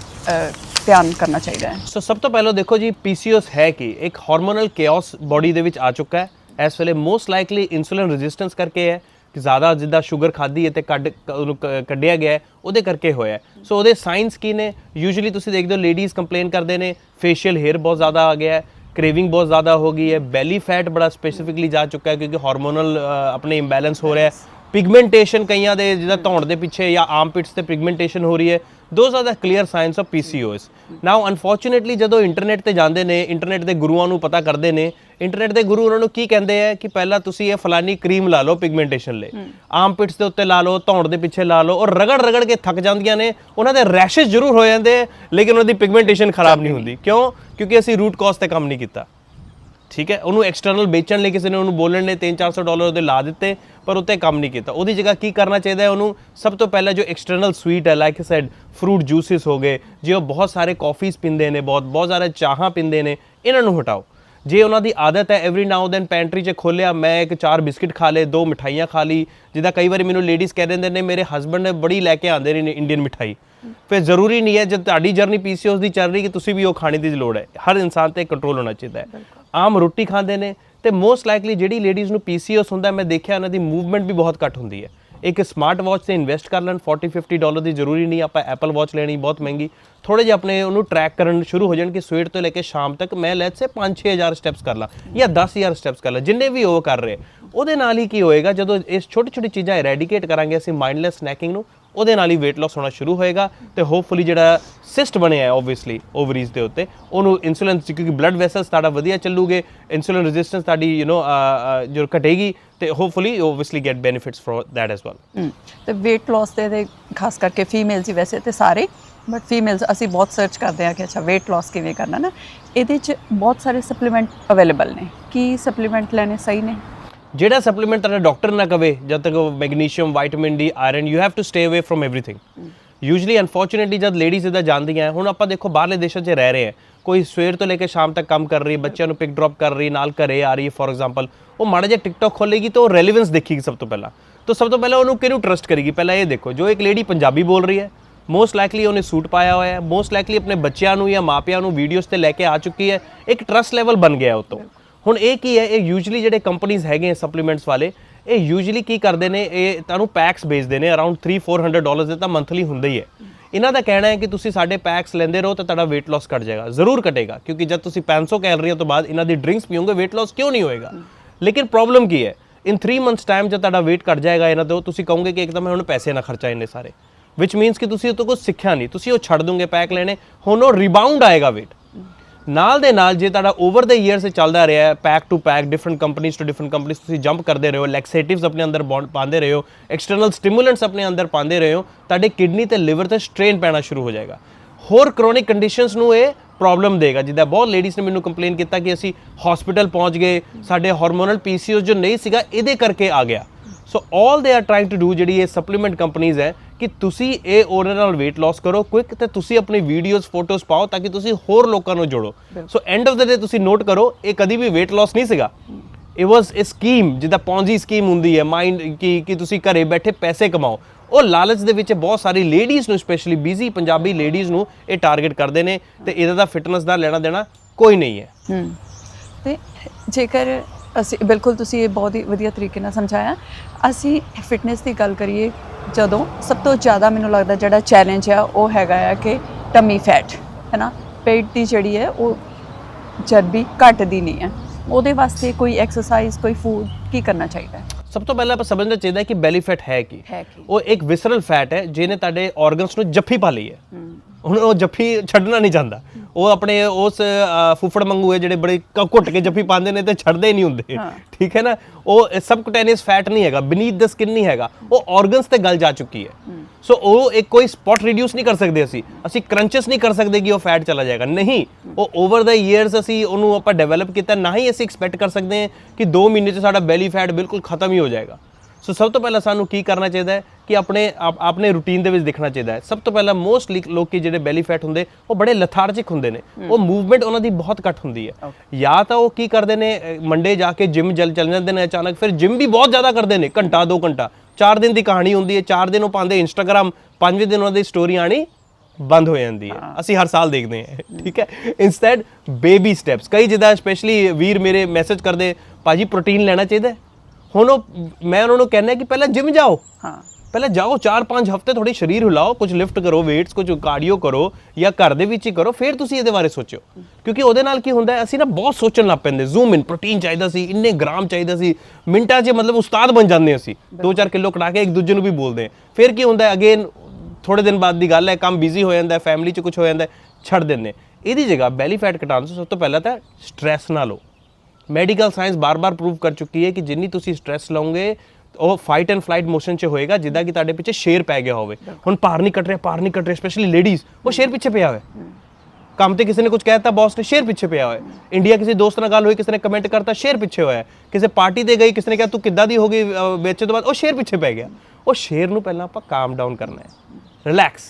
S1: ਧਿਆਨ ਕਰਨਾ ਚਾਹੀਦਾ ਹੈ
S2: ਸੋ ਸਭ ਤੋਂ ਪਹਿਲਾਂ ਦੇਖੋ ਜੀ ਪੀਸੀਓਸ ਹੈ ਕੀ ਇੱਕ ਹਾਰਮੋਨਲ ਕੇਓਸ ਬਾਡੀ ਦੇ ਵਿੱਚ ਆ ਚੁੱਕਾ ਹੈ ਇਸ ਵੇਲੇ ਮੋਸਟ ਲਾਈਕਲੀ ਇਨਸੂਲਿਨ ਰੈਜ਼ਿਸਟੈਂਸ ਕਰਕੇ ਹੈ ਕਿ ਜ਼ਿਆਦਾ ਜਿੱਦਾਂ ਸ਼ੂਗਰ ਖਾਦੀ ਹੈ ਤੇ ਕੱਢ ਉਹਨੂੰ ਕ- ਕੱਢਿਆ ਗਿਆ ਉਹਦੇ ਕਰਕੇ ਹੋਇਆ ਸੋ ਉਹਦੇ ਸਾਈਨਸ ਕੀ ਨੇ? ਯੂਜੂਅਲੀ ਤੁਸੀਂ ਦੇਖਦੇ ਹੋ ਲੇਡੀਜ਼ ਕੰਪਲੇਨ ਕਰਦੇ ਨੇ ਫੇਸ਼ੀਅਲ ਹੇਅਰ ਬਹੁਤ ਜ਼ਿਆਦਾ ਆ ਗਿਆ ਹੈ ਕ੍ਰੇਵਿੰਗ ਬਹੁਤ ਜ਼ਿਆਦਾ ਹੋ ਗਈ ਹੈ ਬੈਲੀ ਫੈਟ ਬੜਾ ਸਪੈਸੀਫਿਕਲੀ ਜਾ ਚੁੱਕਾ ਹੈ ਕਿਉਂਕਿ ਹਾਰਮੋਨਲ ਆਪਣੇ ਇੰਬੈਲੈਂਸ ਹੋ ਰਿਹਾ ਹੈ। ਪਿਗਮੈਂਟੇਸ਼ਨ ਕਈਆਂ ਦੇ ਜਿਹਦਾ ਧੌਣ ਦੇ ਪਿੱਛੇ ਜਾਂ ਆਰਮਪਿਟਸ ਤੇ ਪਿਗਮੈਂਟੇਸ਼ਨ ਹੋ ਰਹੀ ਹੈ। Those are the clear signs of PCOS now unfortunately ਜਦੋਂ ਇੰਟਰਨੈਟ ਤੇ ਜਾਂਦੇ ਨੇ ਇੰਟਰਨੈਟ ਦੇ ਗੁਰੂਆਂ ਨੂੰ ਪਤਾ ਕਰਦੇ ਨੇ ਇੰਟਰਨੈਟ ਦੇ ਗੁਰੂ ਉਹਨਾਂ ਨੂੰ ਕੀ ਕਹਿੰਦੇ ਆ ਕਿ ਪਹਿਲਾਂ ਤੁਸੀਂ ਇਹ ਫਲਾਨੀ ਕਰੀਮ ਲਾ ਲਓ ਪਿਗਮੈਂਟੇਸ਼ਨ ਲਈ। ਆਰਮਪਿਟਸ ਦੇ ਉੱਤੇ ਲਾ ਲਓ ਧੌਣ ਦੇ ਪਿੱਛੇ ਲਾ ਲਓ ਔਰ ਰਗੜ ਰਗੜ ਕੇ ਥੱਕ ਜਾਂਦੀਆਂ ਨੇ ਉਹਨਾਂ ਦੇ ਰੈਸ਼ਸ ਜ਼ਰੂਰ ਹੋ ਜਾਂਦੇ ਲੇਕਿਨ ਉਹਨਾਂ ਦੀ ਪਿਗਮੈਂਟੇਸ਼ਨ ਖਰਾਬ ਨਹੀਂ ਹੁੰਦੀ। ਕਿਉਂ? ਕਿਉਂਕਿ ਅਸੀਂ ਰੂਟ ਕਾਜ਼ ਤੇ ਕੰਮ ਨਹੀਂ ਕੀਤਾ। ਠੀਕ ਹੈ? ਉਹਨੂੰ ਐਕਸਟਰਨਲ ਵੇਚਣ ਲਈ ਕਿਸੇ ਨੇ ਉਹਨੂੰ ਬੋਲਣ ਨੇ 3-400 ਡਾਲਰ ਉਹਦੇ ਲਾ ਦਿੱਤੇ, ਪਰ ਉੱਤੇ ਕੰਮ ਨਹੀਂ ਕੀਤਾ। ਉਹਦੀ ਜਗ੍ਹਾ ਕੀ ਕਰਨਾ ਚਾਹੀਦਾ ਹੈ ਉਹਨੂੰ? ਸਭ ਤੋਂ ਪਹਿਲਾਂ ਜੋ ਐਕਸਟਰਨਲ ਸਵੀਟ ਹੈ ਲਾਈਕ ਸੈਡ ਫਰੂਟ ਜੂਸਿਸ ਹੋ ਗਏ, ਜੇ ਉਹ ਬਹੁਤ ਸਾਰੇ ਕਾਫੀਜ਼ ਪੀਂਦੇ ਨੇ, ਬਹੁਤ ਬਹੁਤ ਸਾਰੇ ਚਾਹਾਂ ਪੀਂਦੇ ਨੇ, ਇਹਨਾਂ ਨੂੰ ਹਟਾਓ। ਜੇ ਉਹਨਾਂ ਦੀ ਆਦਤ ਹੈ ਐਵਰੀ ਨਾਓ ਦੈਨ ਪੈਂਟਰੀ 'ਚ ਖੋਲਿਆ, ਮੈਂ ਇੱਕ ਚਾਰ ਬਿਸਕਿਟ ਖਾ ਲਏ, ਦੋ ਮਿਠਾਈਆਂ ਖਾ ਲਈ, ਜਿੱਦਾਂ ਕਈ ਵਾਰੀ ਮੈਨੂੰ ਲੇਡੀਜ਼ ਕਹਿ ਦਿੰਦੇ ਨੇ, ਮੇਰੇ ਹਸਬੰਡ ਨੇ ਬੜੀ ਲੈ ਕੇ ਆਉਂਦੇ ਨੇ ਇੰਡੀਅਨ ਮਿਠਾਈ। ਫਿਰ ਜ਼ਰੂਰੀ ਨਹੀਂ ਹੈ ਜਦ ਤੁਹਾਡੀ ਜਰਨੀ ਪੀਸੀਓਸ ਦੀ ਚੱਲ ਰਹੀ ਕਿ ਤੁਸੀਂ ਵੀ ਉਹ ਖਾਣੇ ਦੀ ਲੋੜ ਹੈ। ਹਰ ਇਨਸਾਨ ਤੇ ਕੰਟਰੋਲ ਹੋਣਾ ਚਾਹੀਦਾ ਹੈ। ਆਮ ਰੋਟੀ ਖਾਂਦੇ ਨੇ ਤੇ ਮੋਸਟ ਲਾਈਕਲੀ ਜਿਹੜੀ ਲੇਡੀਜ਼ ਨੂੰ ਪੀਸੀਓਸ ਹੁੰਦਾ, ਮੈਂ ਦੇਖਿਆ ਉਹਨਾਂ ਦੀ ਮੂਵਮੈਂਟ ਵੀ ਬਹੁਤ ਘੱਟ ਹੁੰਦੀ ਹੈ। ਇੱਕ ਸਮਾਰਟ ਵਾਚ ਤੇ ਇਨਵੈਸਟ ਕਰ ਲੈਣ 40 50 ਡਾਲਰ ਦੀ ਜ਼ਰੂਰੀ ਨਹੀਂ, ਆਪਾਂ ਐਪਲ ਵਾਚ ਲੈਣੀ, ਬਹੁਤ ਮਹਿੰਗੀ। ਥੋੜੇ ਜਿਹਾ ਆਪਣੇ ਉਹਨੂੰ ਟਰੈਕ ਕਰਨ ਸ਼ੁਰੂ ਹੋ ਜਾਣ ਕਿ ਸਵੇਰ ਤੋਂ ਲੈ ਕੇ ਸ਼ਾਮ ਤੱਕ ਮੈਂ ਲੈਟਸ ਸੇ 5-6000 ਸਟੈਪਸ ਕਰ ਲਾਂ ਜਾਂ 10000 ਸਟੈਪਸ ਕਰ ਲਾਂ, ਜਿੰਨੇ ਵੀ ਉਹ ਕਰ ਰਹੇ। ਉਹਦੇ ਨਾਲ ਹੀ ਕੀ ਹੋਏਗਾ, ਜਦੋਂ ਇਸ ਛੋਟੀ ਛੋਟੀ ਚੀਜ਼ਾਂ ਇਰੈਡੀਕੇਟ ਕਰਾਂਗੇ ਅਸੀਂ ਮਾਈਂਡਲੈਸ ਸਨੈਕਿੰਗ ਨੂੰ ਉਹਦੇ ਨਾਲ ਹੀ weight loss ਹੋਣਾ ਸ਼ੁਰੂ ਹੋਏਗਾ ਤੇ ਹੋਪਫੁਲੀ ਜਿਹੜਾ ਸਿਸਟ ਬਣਿਆ ਹੈ ਆਬਵੀਅਸਲੀ ਓਵਰੀਜ਼ ਦੇ ਉੱਤੇ, ਉਹਨੂੰ ਇਨਸੂਲਿਨ ਕਿਉਂਕਿ ਬਲੱਡ ਵੈਸਲਸ ਤੁਹਾਡਾ ਵਧੀਆ ਚੱਲੂਗੇ ਇਨਸੂਲਿਨ ਰੈਜ਼ਿਸਟੈਂਸ ਤੁਹਾਡੀ ਯੂ نو ਜੋ ਘਟੇਗੀ ਤੇ hopefully obviously get benefits for that as
S1: well ਤੇ weight loss ਦੇ ਖਾਸ ਕਰਕੇ ਫੀਮੇਲਸ ਹੀ ਵੈਸੇ ਤੇ ਸਾਰੇ ਬਟ ਫੀਮੇਲਸ ਅਸੀਂ ਬਹੁਤ ਸਰਚ ਕਰਦੇ ਆ ਕਿ ਅੱਛਾ weight loss ਕਿਵੇਂ ਕਰਨਾ ਨਾ, ਇਹਦੇ ਚ ਬਹੁਤ ਸਾਰੇ ਸਪਲੀਮੈਂਟ ਅਵੇਲੇਬਲ ਨੇ, ਕੀ ਸਪਲੀਮੈਂਟ ਲੈਣੇ ਸਹੀ ਨੇ?
S2: ਜਿਹੜਾ ਸਪਲੀਮੈਂਟ ਤੁਹਾਡਾ ਡਾਕਟਰ ਨਾ ਕਵੇ, ਜਦ ਤੱਕ ਉਹ magnesium vitamin D iron you have to stay away from everything usually unfortunately ਜਦ ਲੇਡੀਜ਼ ਇਹਦਾ ਜਾਂਦੀਆਂ, ਹੁਣ ਆਪਾਂ ਦੇਖੋ ਬਾਹਰਲੇ ਦੇਸ਼ਾਂ 'ਚ ਰਹਿ ਰਹੇ ਆ। ਕੋਈ ਸਵੇਰ ਤੋਂ ਲੈ ਕੇ ਸ਼ਾਮ ਤੱਕ ਕੰਮ ਕਰ ਰਹੀ ਬੱਚਿਆਂ ਨੂੰ ਪਿਕ ਡ੍ਰੌਪ ਕਰ ਰਹੀ ਨਾਲ ਘਰੇ ਆ ਰਹੀ ਫੋਰ ਐਗਜ਼ਾਮਪਲ ਉਹ ਮਾੜਾ ਜਿਹਾ ਟਿਕਟੌਕ ਖੋਲੇਗੀ ਤਾਂ ਉਹ ਰੈਲੇਵੈਂਸ ਦੇਖੇਗੀ ਸਭ ਤੋਂ ਪਹਿਲਾਂ। ਤਾਂ ਸਭ ਤੋਂ ਪਹਿਲਾਂ ਉਹਨੂੰ ਕਿਹਨੂੰ ਟਰਸਟ ਕਰੇਗੀ? ਪਹਿਲਾਂ ਇਹ ਦੇਖੋ, ਜੋ ਇੱਕ ਲੇਡੀ ਪੰਜਾਬੀ ਬੋਲ ਰਹੀ ਹੈ ਮੋਸਟ ਲਾਈਕਲੀ ਉਹਨੇ ਸੂਟ ਪਾਇਆ ਹੋਇਆ ਹੈ ਮੋਸਟ ਲਾਈਕਲੀ ਆਪਣੇ ਬੱਚਿਆਂ ਨੂੰ ਜਾਂ ਮਾਪਿਆਂ ਨੂੰ ਵੀਡੀਓਜ਼ ਤੇ ਲੈ ਕੇ ਆ ਚੁੱਕੀ ਹੈ, ਇੱਕ ਟਰਸਟ ਲੈਵਲ ਬਣ ਗਿਆ ਉਹ ਤੋਂ। ਹੁਣ ਇਹ ਕੀ ਹੈ? ਇਹ ਯੂਜੂਲੀ ਜਿਹੜੇ ਕੰਪਨੀਆਂ ਹੈਗੇ ਸਪਲੀਮੈਂਟਸ ਵਾਲੇ, ਇਹ ਯੂਜੂਲੀ ਕੀ ਕਰਦੇ ਨੇ? ਇਹ ਤੁਹਾਨੂੰ ਪੈਕਸ ਵੇਚਦੇ ਨੇ ਅਰਾਊਂਡ 3-400 ਡਾਲਰਸ ਦੇ ਤਾਂ ਮੰਥਲੀ ਹੁੰਦਾ ਹੀ ਹੈ। ਇਹਨਾਂ ਦਾ ਕਹਿਣਾ ਹੈ ਕਿ ਤੁਸੀਂ ਸਾਡੇ ਪੈਕਸ ਲੈਂਦੇ ਰਹੋ ਤਾਂ ਤੁਹਾਡਾ weight loss ਘਟ ਜਾਏਗਾ। ਜ਼ਰੂਰ ਘਟੇਗਾ, ਕਿਉਂਕਿ ਜਦ ਤੁਸੀਂ 500 ਕੈਲਰੀਆਂ ਤੋਂ ਬਾਅਦ ਇਹਨਾਂ ਦੀ ਡਰਿੰਕਸ ਪੀਓਗੇ, weight loss ਕਿਉਂ ਨਹੀਂ ਹੋਏਗਾ? ਲੇਕਿਨ ਪ੍ਰੋਬਲਮ ਕੀ ਹੈ? ਇਨ 3 ਮੰਥਸ ਟਾਈਮ ਜਦ ਤੁਹਾਡਾ weight ਘਟ ਜਾਏਗਾ ਇਹਨਾਂ ਤੋਂ, ਤੁਸੀਂ ਕਹੋਗੇ ਕਿ ਇੱਕਦਮ ਮੈਂ ਹੁਣ ਪੈਸੇ ਨਾ ਖਰਚਾ ਇੰਨੇ ਸਾਰੇ। which ਮੀਨਸ ਕਿ ਤੁਸੀਂ ਉਹ ਤੋਂ ਕੁਝ ਸਿੱਖਿਆ ਨਹੀਂ। ਤੁਸੀਂ ਉਹ ਛੱਡ ਦੋਗੇ ਪੈਕ ਲੈਣੇ, ਹੁਣ ਉਹ ਰਿਬਾਊਂਡ ਆਏਗਾ weight ਨਾਲ ਦੇ ਨਾਲ ਜੇ ਤੁਹਾਡਾ ਓਵਰ ਦ ਇਅਰਸ ਚੱਲਦਾ ਰਿਹਾ ਹੈ ਪੈਕ ਟੂ ਪੈਕ ਡਿਫਰੈਂਟ ਕੰਪਨੀਆਂ ਟੂ ਡਿਫਰੈਂਟ ਕੰਪਨੀਆਂ ਤੁਸੀਂ ਜੰਪ ਕਰਦੇ ਰਹੇ ਹੋ ਲੈਕਸੇਟਿਵਸ ਆਪਣੇ ਅੰਦਰ ਬੌਂਡ ਪਾਉਂਦੇ ਰਹੇ ਹੋ ਐਕਸਟਰਨਲ ਸਟਿਮੂਲੈਂਟਸ ਆਪਣੇ ਅੰਦਰ ਪਾਉਂਦੇ ਰਹੇ ਹੋ, ਤੁਹਾਡੇ ਕਿਡਨੀ ਤੇ ਲਿਵਰ ਤੇ ਸਟ੍ਰੇਨ ਪੈਣਾ ਸ਼ੁਰੂ ਹੋ ਜਾਏਗਾ। ਹੋਰ ਕ੍ਰੋਨਿਕ ਕੰਡੀਸ਼ਨਸ ਨੂੰ ਇਹ ਪ੍ਰੋਬਲਮ ਦੇਗਾ, ਜਿੱਦਾਂ ਬਹੁਤ ਲੇਡੀਜ਼ ਨੇ ਮੈਨੂੰ ਕੰਪਲੇਨ ਕੀਤਾ ਕਿ ਅਸੀਂ ਹਸਪੀਟਲ ਪਹੁੰਚ ਗਏ, ਸਾਡੇ ਹਾਰਮੋਨਲ ਪੀਸੀਓਸ ਜੋ ਨਹੀਂ ਸੀਗਾ, ਇਹਦੇ ਕਰਕੇ ਆ ਗਿਆ। ਸੋ ਆਲ they are trying to do ਜਿਹੜੀ ਇਹ ਸਪਲੀਮੈਂਟ ਕੰਪਨੀਆਂ ਹੈ ਕਿ ਤੁਸੀਂ ਇਹ ਉਹਨਾਂ ਨਾਲ weight loss ਕਰੋ ਕੁਇਕ ਤੇ ਤੁਸੀਂ ਆਪਣੀ ਵੀਡੀਓਜ਼ ਫੋਟੋਜ਼ ਪਾਓ ਤਾਂ ਕਿ ਤੁਸੀਂ ਹੋਰ ਲੋਕਾਂ ਨੂੰ ਜੋੜੋ। ਸੋ ਐਂਡ ਆਫ ਦਾ ਡੇ ਤੁਸੀਂ ਨੋਟ ਕਰੋ ਇਹ ਕਦੀ ਵੀ weight loss ਨਹੀਂ ਸੀਗਾ। ਇਟ ਵਾਸ ਅ ਸਕੀਮ ਜਿੱਦਾਂ ਪੌਂਜੀ ਸਕੀਮ ਹੁੰਦੀ ਹੈ ਮਾਈਂਡ ਕਿ ਕਿ ਤੁਸੀਂ ਘਰੇ ਬੈਠੇ ਪੈਸੇ ਕਮਾਓ। ਉਹ ਲਾਲਚ ਦੇ ਵਿੱਚ ਬਹੁਤ ਸਾਰੀ ਲੇਡੀਜ਼ ਨੂੰ ਸਪੈਸ਼ਲੀ ਬਿਜ਼ੀ ਪੰਜਾਬੀ ਲੇਡੀਜ਼ ਨੂੰ ਇਹ ਟਾਰਗੇਟ ਕਰਦੇ ਨੇ ਤੇ ਇਹਦਾ ਦਾ ਫਿਟਨੈਸ ਦਾ ਲੈਣਾ ਦੇਣਾ ਕੋਈ ਨਹੀਂ ਹੈ।
S1: ਹੂੰ। ਤੇ ਜੇਕਰ ਅਸੀਂ ਬਿਲਕੁਲ ਤੁਸੀਂ ਇਹ ਬਹੁਤ ਹੀ ਵਧੀਆ ਤਰੀਕੇ ਨਾਲ ਸਮਝਾਇਆ। ਅਸੀਂ ਫਿਟਨੈਸ ਦੀ ਗੱਲ ਕਰੀਏ ਜਦੋਂ ਸਭ ਤੋਂ ਜ਼ਿਆਦਾ ਮੈਨੂੰ ਲੱਗਦਾ ਜਿਹੜਾ ਚੈਲੰਜ ਆ ਉਹ ਹੈਗਾ ਆ ਕਿ ਟਮੀ ਫੈਟ ਹੈ ਨਾ ਪੇਟ ਦੀ ਜਿਹੜੀ ਹੈ ਉਹ ਚਰਬੀ ਘਟਦੀ ਨਹੀਂ ਹੈ। ਉਹਦੇ ਵਾਸਤੇ ਕੋਈ ਐਕਸਰਸਾਈਜ਼ ਕੋਈ ਫੂਡ ਕੀ ਕਰਨਾ ਚਾਹੀਦਾ ਹੈ?
S2: ਸਭ ਤੋਂ ਪਹਿਲਾਂ ਆਪਾਂ ਸਮਝਣਾ ਚਾਹੀਦਾ ਹੈ ਕਿ ਬੈਲੀ ਫੈਟ ਹੈ ਕੀ?
S1: ਹੈ ਕੀ?
S2: ਉਹ ਇੱਕ ਵਿਸਰਲ ਫੈਟ ਹੈ ਜਿਹਨੇ ਤੁਹਾਡੇ ਆਰਗਨਸ ਨੂੰ ਜੱਫੀ ਪਾ ਲਈ ਹੈ। ਹੁਣ ਉਹ ਜੱਫੀ ਛੱਡਣਾ ਨਹੀਂ ਚਾਹੁੰਦਾ। ਉਹ ਆਪਣੇ ਉਸ ਅ, ਫੁੱਫੜ ਮੰਗੂ ਹੈ ਜਿਹੜੇ ਬੜੇ ਕ- ਘੁੱਟ ਕੇ ਜੱਫੀ ਪਾਉਂਦੇ ਨੇ ਤੇ ਛੱਡਦੇ ਹੀ ਨਹੀਂ ਹੁੰਦੇ। ਠੀਕ ਹੈ ਨਾ? ਉਹ ਸਬਕੁਟੇਨੀਅਸ ਫੈਟ ਨਹੀਂ ਹੈਗਾ ਬਨੀਥ ਦ ਸਕਿਨ ਨਹੀਂ ਹੈਗਾ। ਉਹ ਆਰਗਨਸ ਤੇ ਗਲ ਜਾ ਚੁੱਕੀ ਹੈ। ਸੋ ਉਹ ਇੱਕ ਕੋਈ ਸਪੌਟ ਰਿਡਿਊਸ ਨਹੀਂ ਕਰ ਸਕਦੇ ਅਸੀਂ। ਅਸੀਂ ਕਰੰਚਸ ਨਹੀਂ ਕਰ ਸਕਦੇ ਕਿ ਉਹ ਫੈਟ ਚਲਾ ਜਾਏਗਾ। ਨਹੀਂ। ਉਹ ਓਵਰ ਦਾ ਇਅਰਸ ਅਸੀਂ ਉਹਨੂੰ ਆਪਾਂ ਡਿਵੈਲਪ ਕੀਤਾ ਨਾ ਹੀ ਅਸੀਂ ਐਕਸਪੈਕਟ ਕਰ ਸਕਦੇ ਹਾਂ ਕਿ 2 ਮਹੀਨੇ 'ਚ ਸਾਡਾ ਬੈਲੀ ਫੈਟ ਬਿਲਕੁਲ ਖਤਮ ਹੀ ਹੋ ਜਾਏਗਾ। ਸੋ ਸਭ ਤੋਂ ਪਹਿਲਾਂ ਸਾਨੂੰ ਕੀ ਕਰਨਾ ਚਾਹੀਦਾ ਹੈ ਕਿ ਆਪਣੇ ਆਪ- ਆਪਣੇ ਰੂਟੀਨ ਦੇ ਵਿੱਚ ਦੇਖਣਾ ਚਾਹੀਦਾ ਹੈ। ਸਭ ਤੋਂ ਪਹਿਲਾਂ ਮੋਸਟ ਲੋਕੀ ਜਿਹੜੇ ਬੈਲੀ ਫੈਟ ਹੁੰਦੇ ਉਹ ਬੜੇ ਲਥਾਰਜਿਕ ਹੁੰਦੇ ਨੇ। ਉਹ ਮੂਵਮੈਂਟ ਉਹਨਾਂ ਦੀ ਬਹੁਤ ਘੱਟ ਹੁੰਦੀ ਹੈ। ਜਾਂ ਤਾਂ ਉਹ ਕੀ ਕਰਦੇ ਨੇ ਮੰਡੇ ਜਾ ਕੇ ਜਿਮ ਜਲ ਚੱਲ ਜਾਂਦੇ ਨੇ ਅਚਾਨਕ ਫਿਰ ਜਿਮ ਵੀ ਬਹੁਤ ਜ਼ਿਆਦਾ ਕਰਦੇ ਨੇ ਘੰਟਾ 2 ਘੰਟਾ। 4 ਦਿਨ ਦੀ ਕਹਾਣੀ ਹੁੰਦੀ ਹੈ 4 ਦਿਨ ਉਹ ਪਾਉਂਦੇ ਇੰਸਟਾਗ੍ਰam 5ਵੇਂ ਦਿਨ ਉਹਨਾਂ ਦੀ ਸਟੋਰੀ ਆਣੀ ਬੰਦ ਹੋ ਜਾਂਦੀ ਹੈ। ਅਸੀਂ ਹਰ ਸਾਲ ਦੇਖਦੇ ਹਾਂ। ਠੀਕ ਹੈ? ਇਨਸਟੈਡ ਬੇਬੀ ਸਟੈਪਸ ਕਈ ਜਿੱਦਾਂ ਸਪੈਸ਼ਲੀ ਵੀਰ ਮੇਰੇ ਮੈਸੇਜ ਕਰਦੇ ਭਾਜੀ ਪ੍ਰੋਟੀਨ ਲੈਣਾ ਚਾਹੀਦਾ ਹੈ?" ਹੁਣ ਉਹ ਮੈਂ ਉਹਨਾਂ ਨੂੰ ਕਹਿੰਦਾ ਕਿ ਪਹਿਲਾਂ ਜਿਮ ਜਾਓ।
S1: ਹਾਂ।
S2: ਪਹਿਲਾਂ ਜਾਓ 4-5 ਹਫ਼ਤੇ ਥੋੜੀ ਸਰੀਰ ਹਿਲਾਓ ਕੁਝ ਲਿਫਟ ਕਰੋ weights ਕੁਝ ਕਾਰਡੀਓ ਕਰੋ ਜਾਂ ਘਰ ਦੇ ਵਿੱਚ ਹੀ ਕਰੋ ਫਿਰ ਤੁਸੀਂ ਇਹਦੇ ਬਾਰੇ ਸੋਚੋ ਕਿਉਂਕਿ ਉਹਦੇ ਨਾਲ ਕੀ ਹੁੰਦਾ ਅਸੀਂ ਨਾ ਬਹੁਤ ਸੋਚਣ ਲੱਗ ਪੈਂਦੇ ਜ਼ੂਮ ਇਨ ਪ੍ਰੋਟੀਨ ਚਾਹੀਦਾ ਸੀ ਇੰਨੇ ਗ੍ਰਾਮ ਚਾਹੀਦਾ ਸੀ ਮਿੰਟਾਂ 'ਚ ਮਤਲਬ ਉਸਤਾਦ ਬਣ ਜਾਂਦੇ ਅਸੀਂ। 2-4 ਕਿਲੋ ਕਢਾ ਕੇ ਇੱਕ ਦੂਜੇ ਨੂੰ ਵੀ ਬੋਲਦੇ ਹਾਂ। ਫਿਰ ਕੀ ਹੁੰਦਾ ਅਗੇਨ ਥੋੜੇ ਦਿਨ ਬਾਅਦ ਦੀ ਗੱਲ ਹੈ ਕੰਮ ਬਿਜ਼ੀ ਹੋ ਜਾਂਦਾ ਹੈ ਫੈਮਿਲੀ 'ਚ ਕੁਝ ਹੋ ਜਾਂਦਾ ਹੈ ਛੱਡ ਦਿੰਦੇ ਇਹਦੀ ਜਗ੍ਹਾ ਬੈਲੀ ਫੈਟ ਘਟਾਉਣ ਤੋਂ ਸਭ ਤੋਂ ਪਹਿਲਾਂ ਤਾਂ ਸਟ੍ਰੈਸ ਨਾ ਲਓ। ਮੈਡੀਕਲ ਸਾਇੰਸ ਬਾਰ-ਬਾਰ ਪ੍ਰੂਵ ਕਰ ਚੁੱਕੀ ਹੈ ਕਿ ਜਿੰਨੀ ਤੁਸੀਂ ਸਟ੍ਰੈਸ ਲਓਗੇ ਉਹ ਫਾਈਟ ਐਂਡ ਫਲਾਈਟ ਮੋਸ਼ਨ 'ਚ ਹੋਏਗਾ ਜਿੱਦਾਂ ਕਿ ਤੁਹਾਡੇ ਪਿੱਛੇ ਸ਼ੇਰ ਪੈ ਗਿਆ ਹੋਵੇ। ਹੁਣ ਪਾਰ ਨਹੀਂ ਕੱਟ ਰਿਹਾ ਪਾਰ ਨਹੀਂ ਕੱਟ ਰਿਹਾ ਸਪੈਸ਼ਲੀ ਲੇਡੀਜ਼ ਉਹ ਸ਼ੇਰ ਪਿੱਛੇ ਪਿਆ ਹੋਵੇ ਕੰਮ ਤੇ ਕਿਸੇ ਨੇ ਕੁਝ ਕਹਿਤਾ ਬੌਸ ਨੇ ਸ਼ੇਰ ਪਿੱਛੇ ਪਿਆ ਹੋਇਆ ਇੰਡੀਆ ਕਿਸੇ ਦੋਸਤ ਨਾਲ ਗੱਲ ਹੋਈ ਕਿਸੇ ਨੇ ਕਮੈਂਟ ਕਰਤਾ ਸ਼ੇਰ ਪਿੱਛੇ ਹੋਇਆ ਕਿਸੇ ਪਾਰਟੀ ਤੇ ਗਈ ਕਿਸੇ ਨੇ ਕਿਹਾ ਤੂੰ ਕਿੱਦਾਂ ਦੀ ਹੋ ਗਈ ਅਹ, ਵੇਚੇ ਤੋਂ ਬਾਅਦ? ਉਹ ਸ਼ੇਰ ਪਿੱਛੇ ਪੈ ਗਿਆ। ਉਹ ਸ਼ੇਰ ਨੂੰ ਪਹਿਲਾਂ ਆਪਾਂ ਕਾਮ ਡਾਊਨ ਕਰਨਾ ਹੈ। ਰਿਲੈਕਸ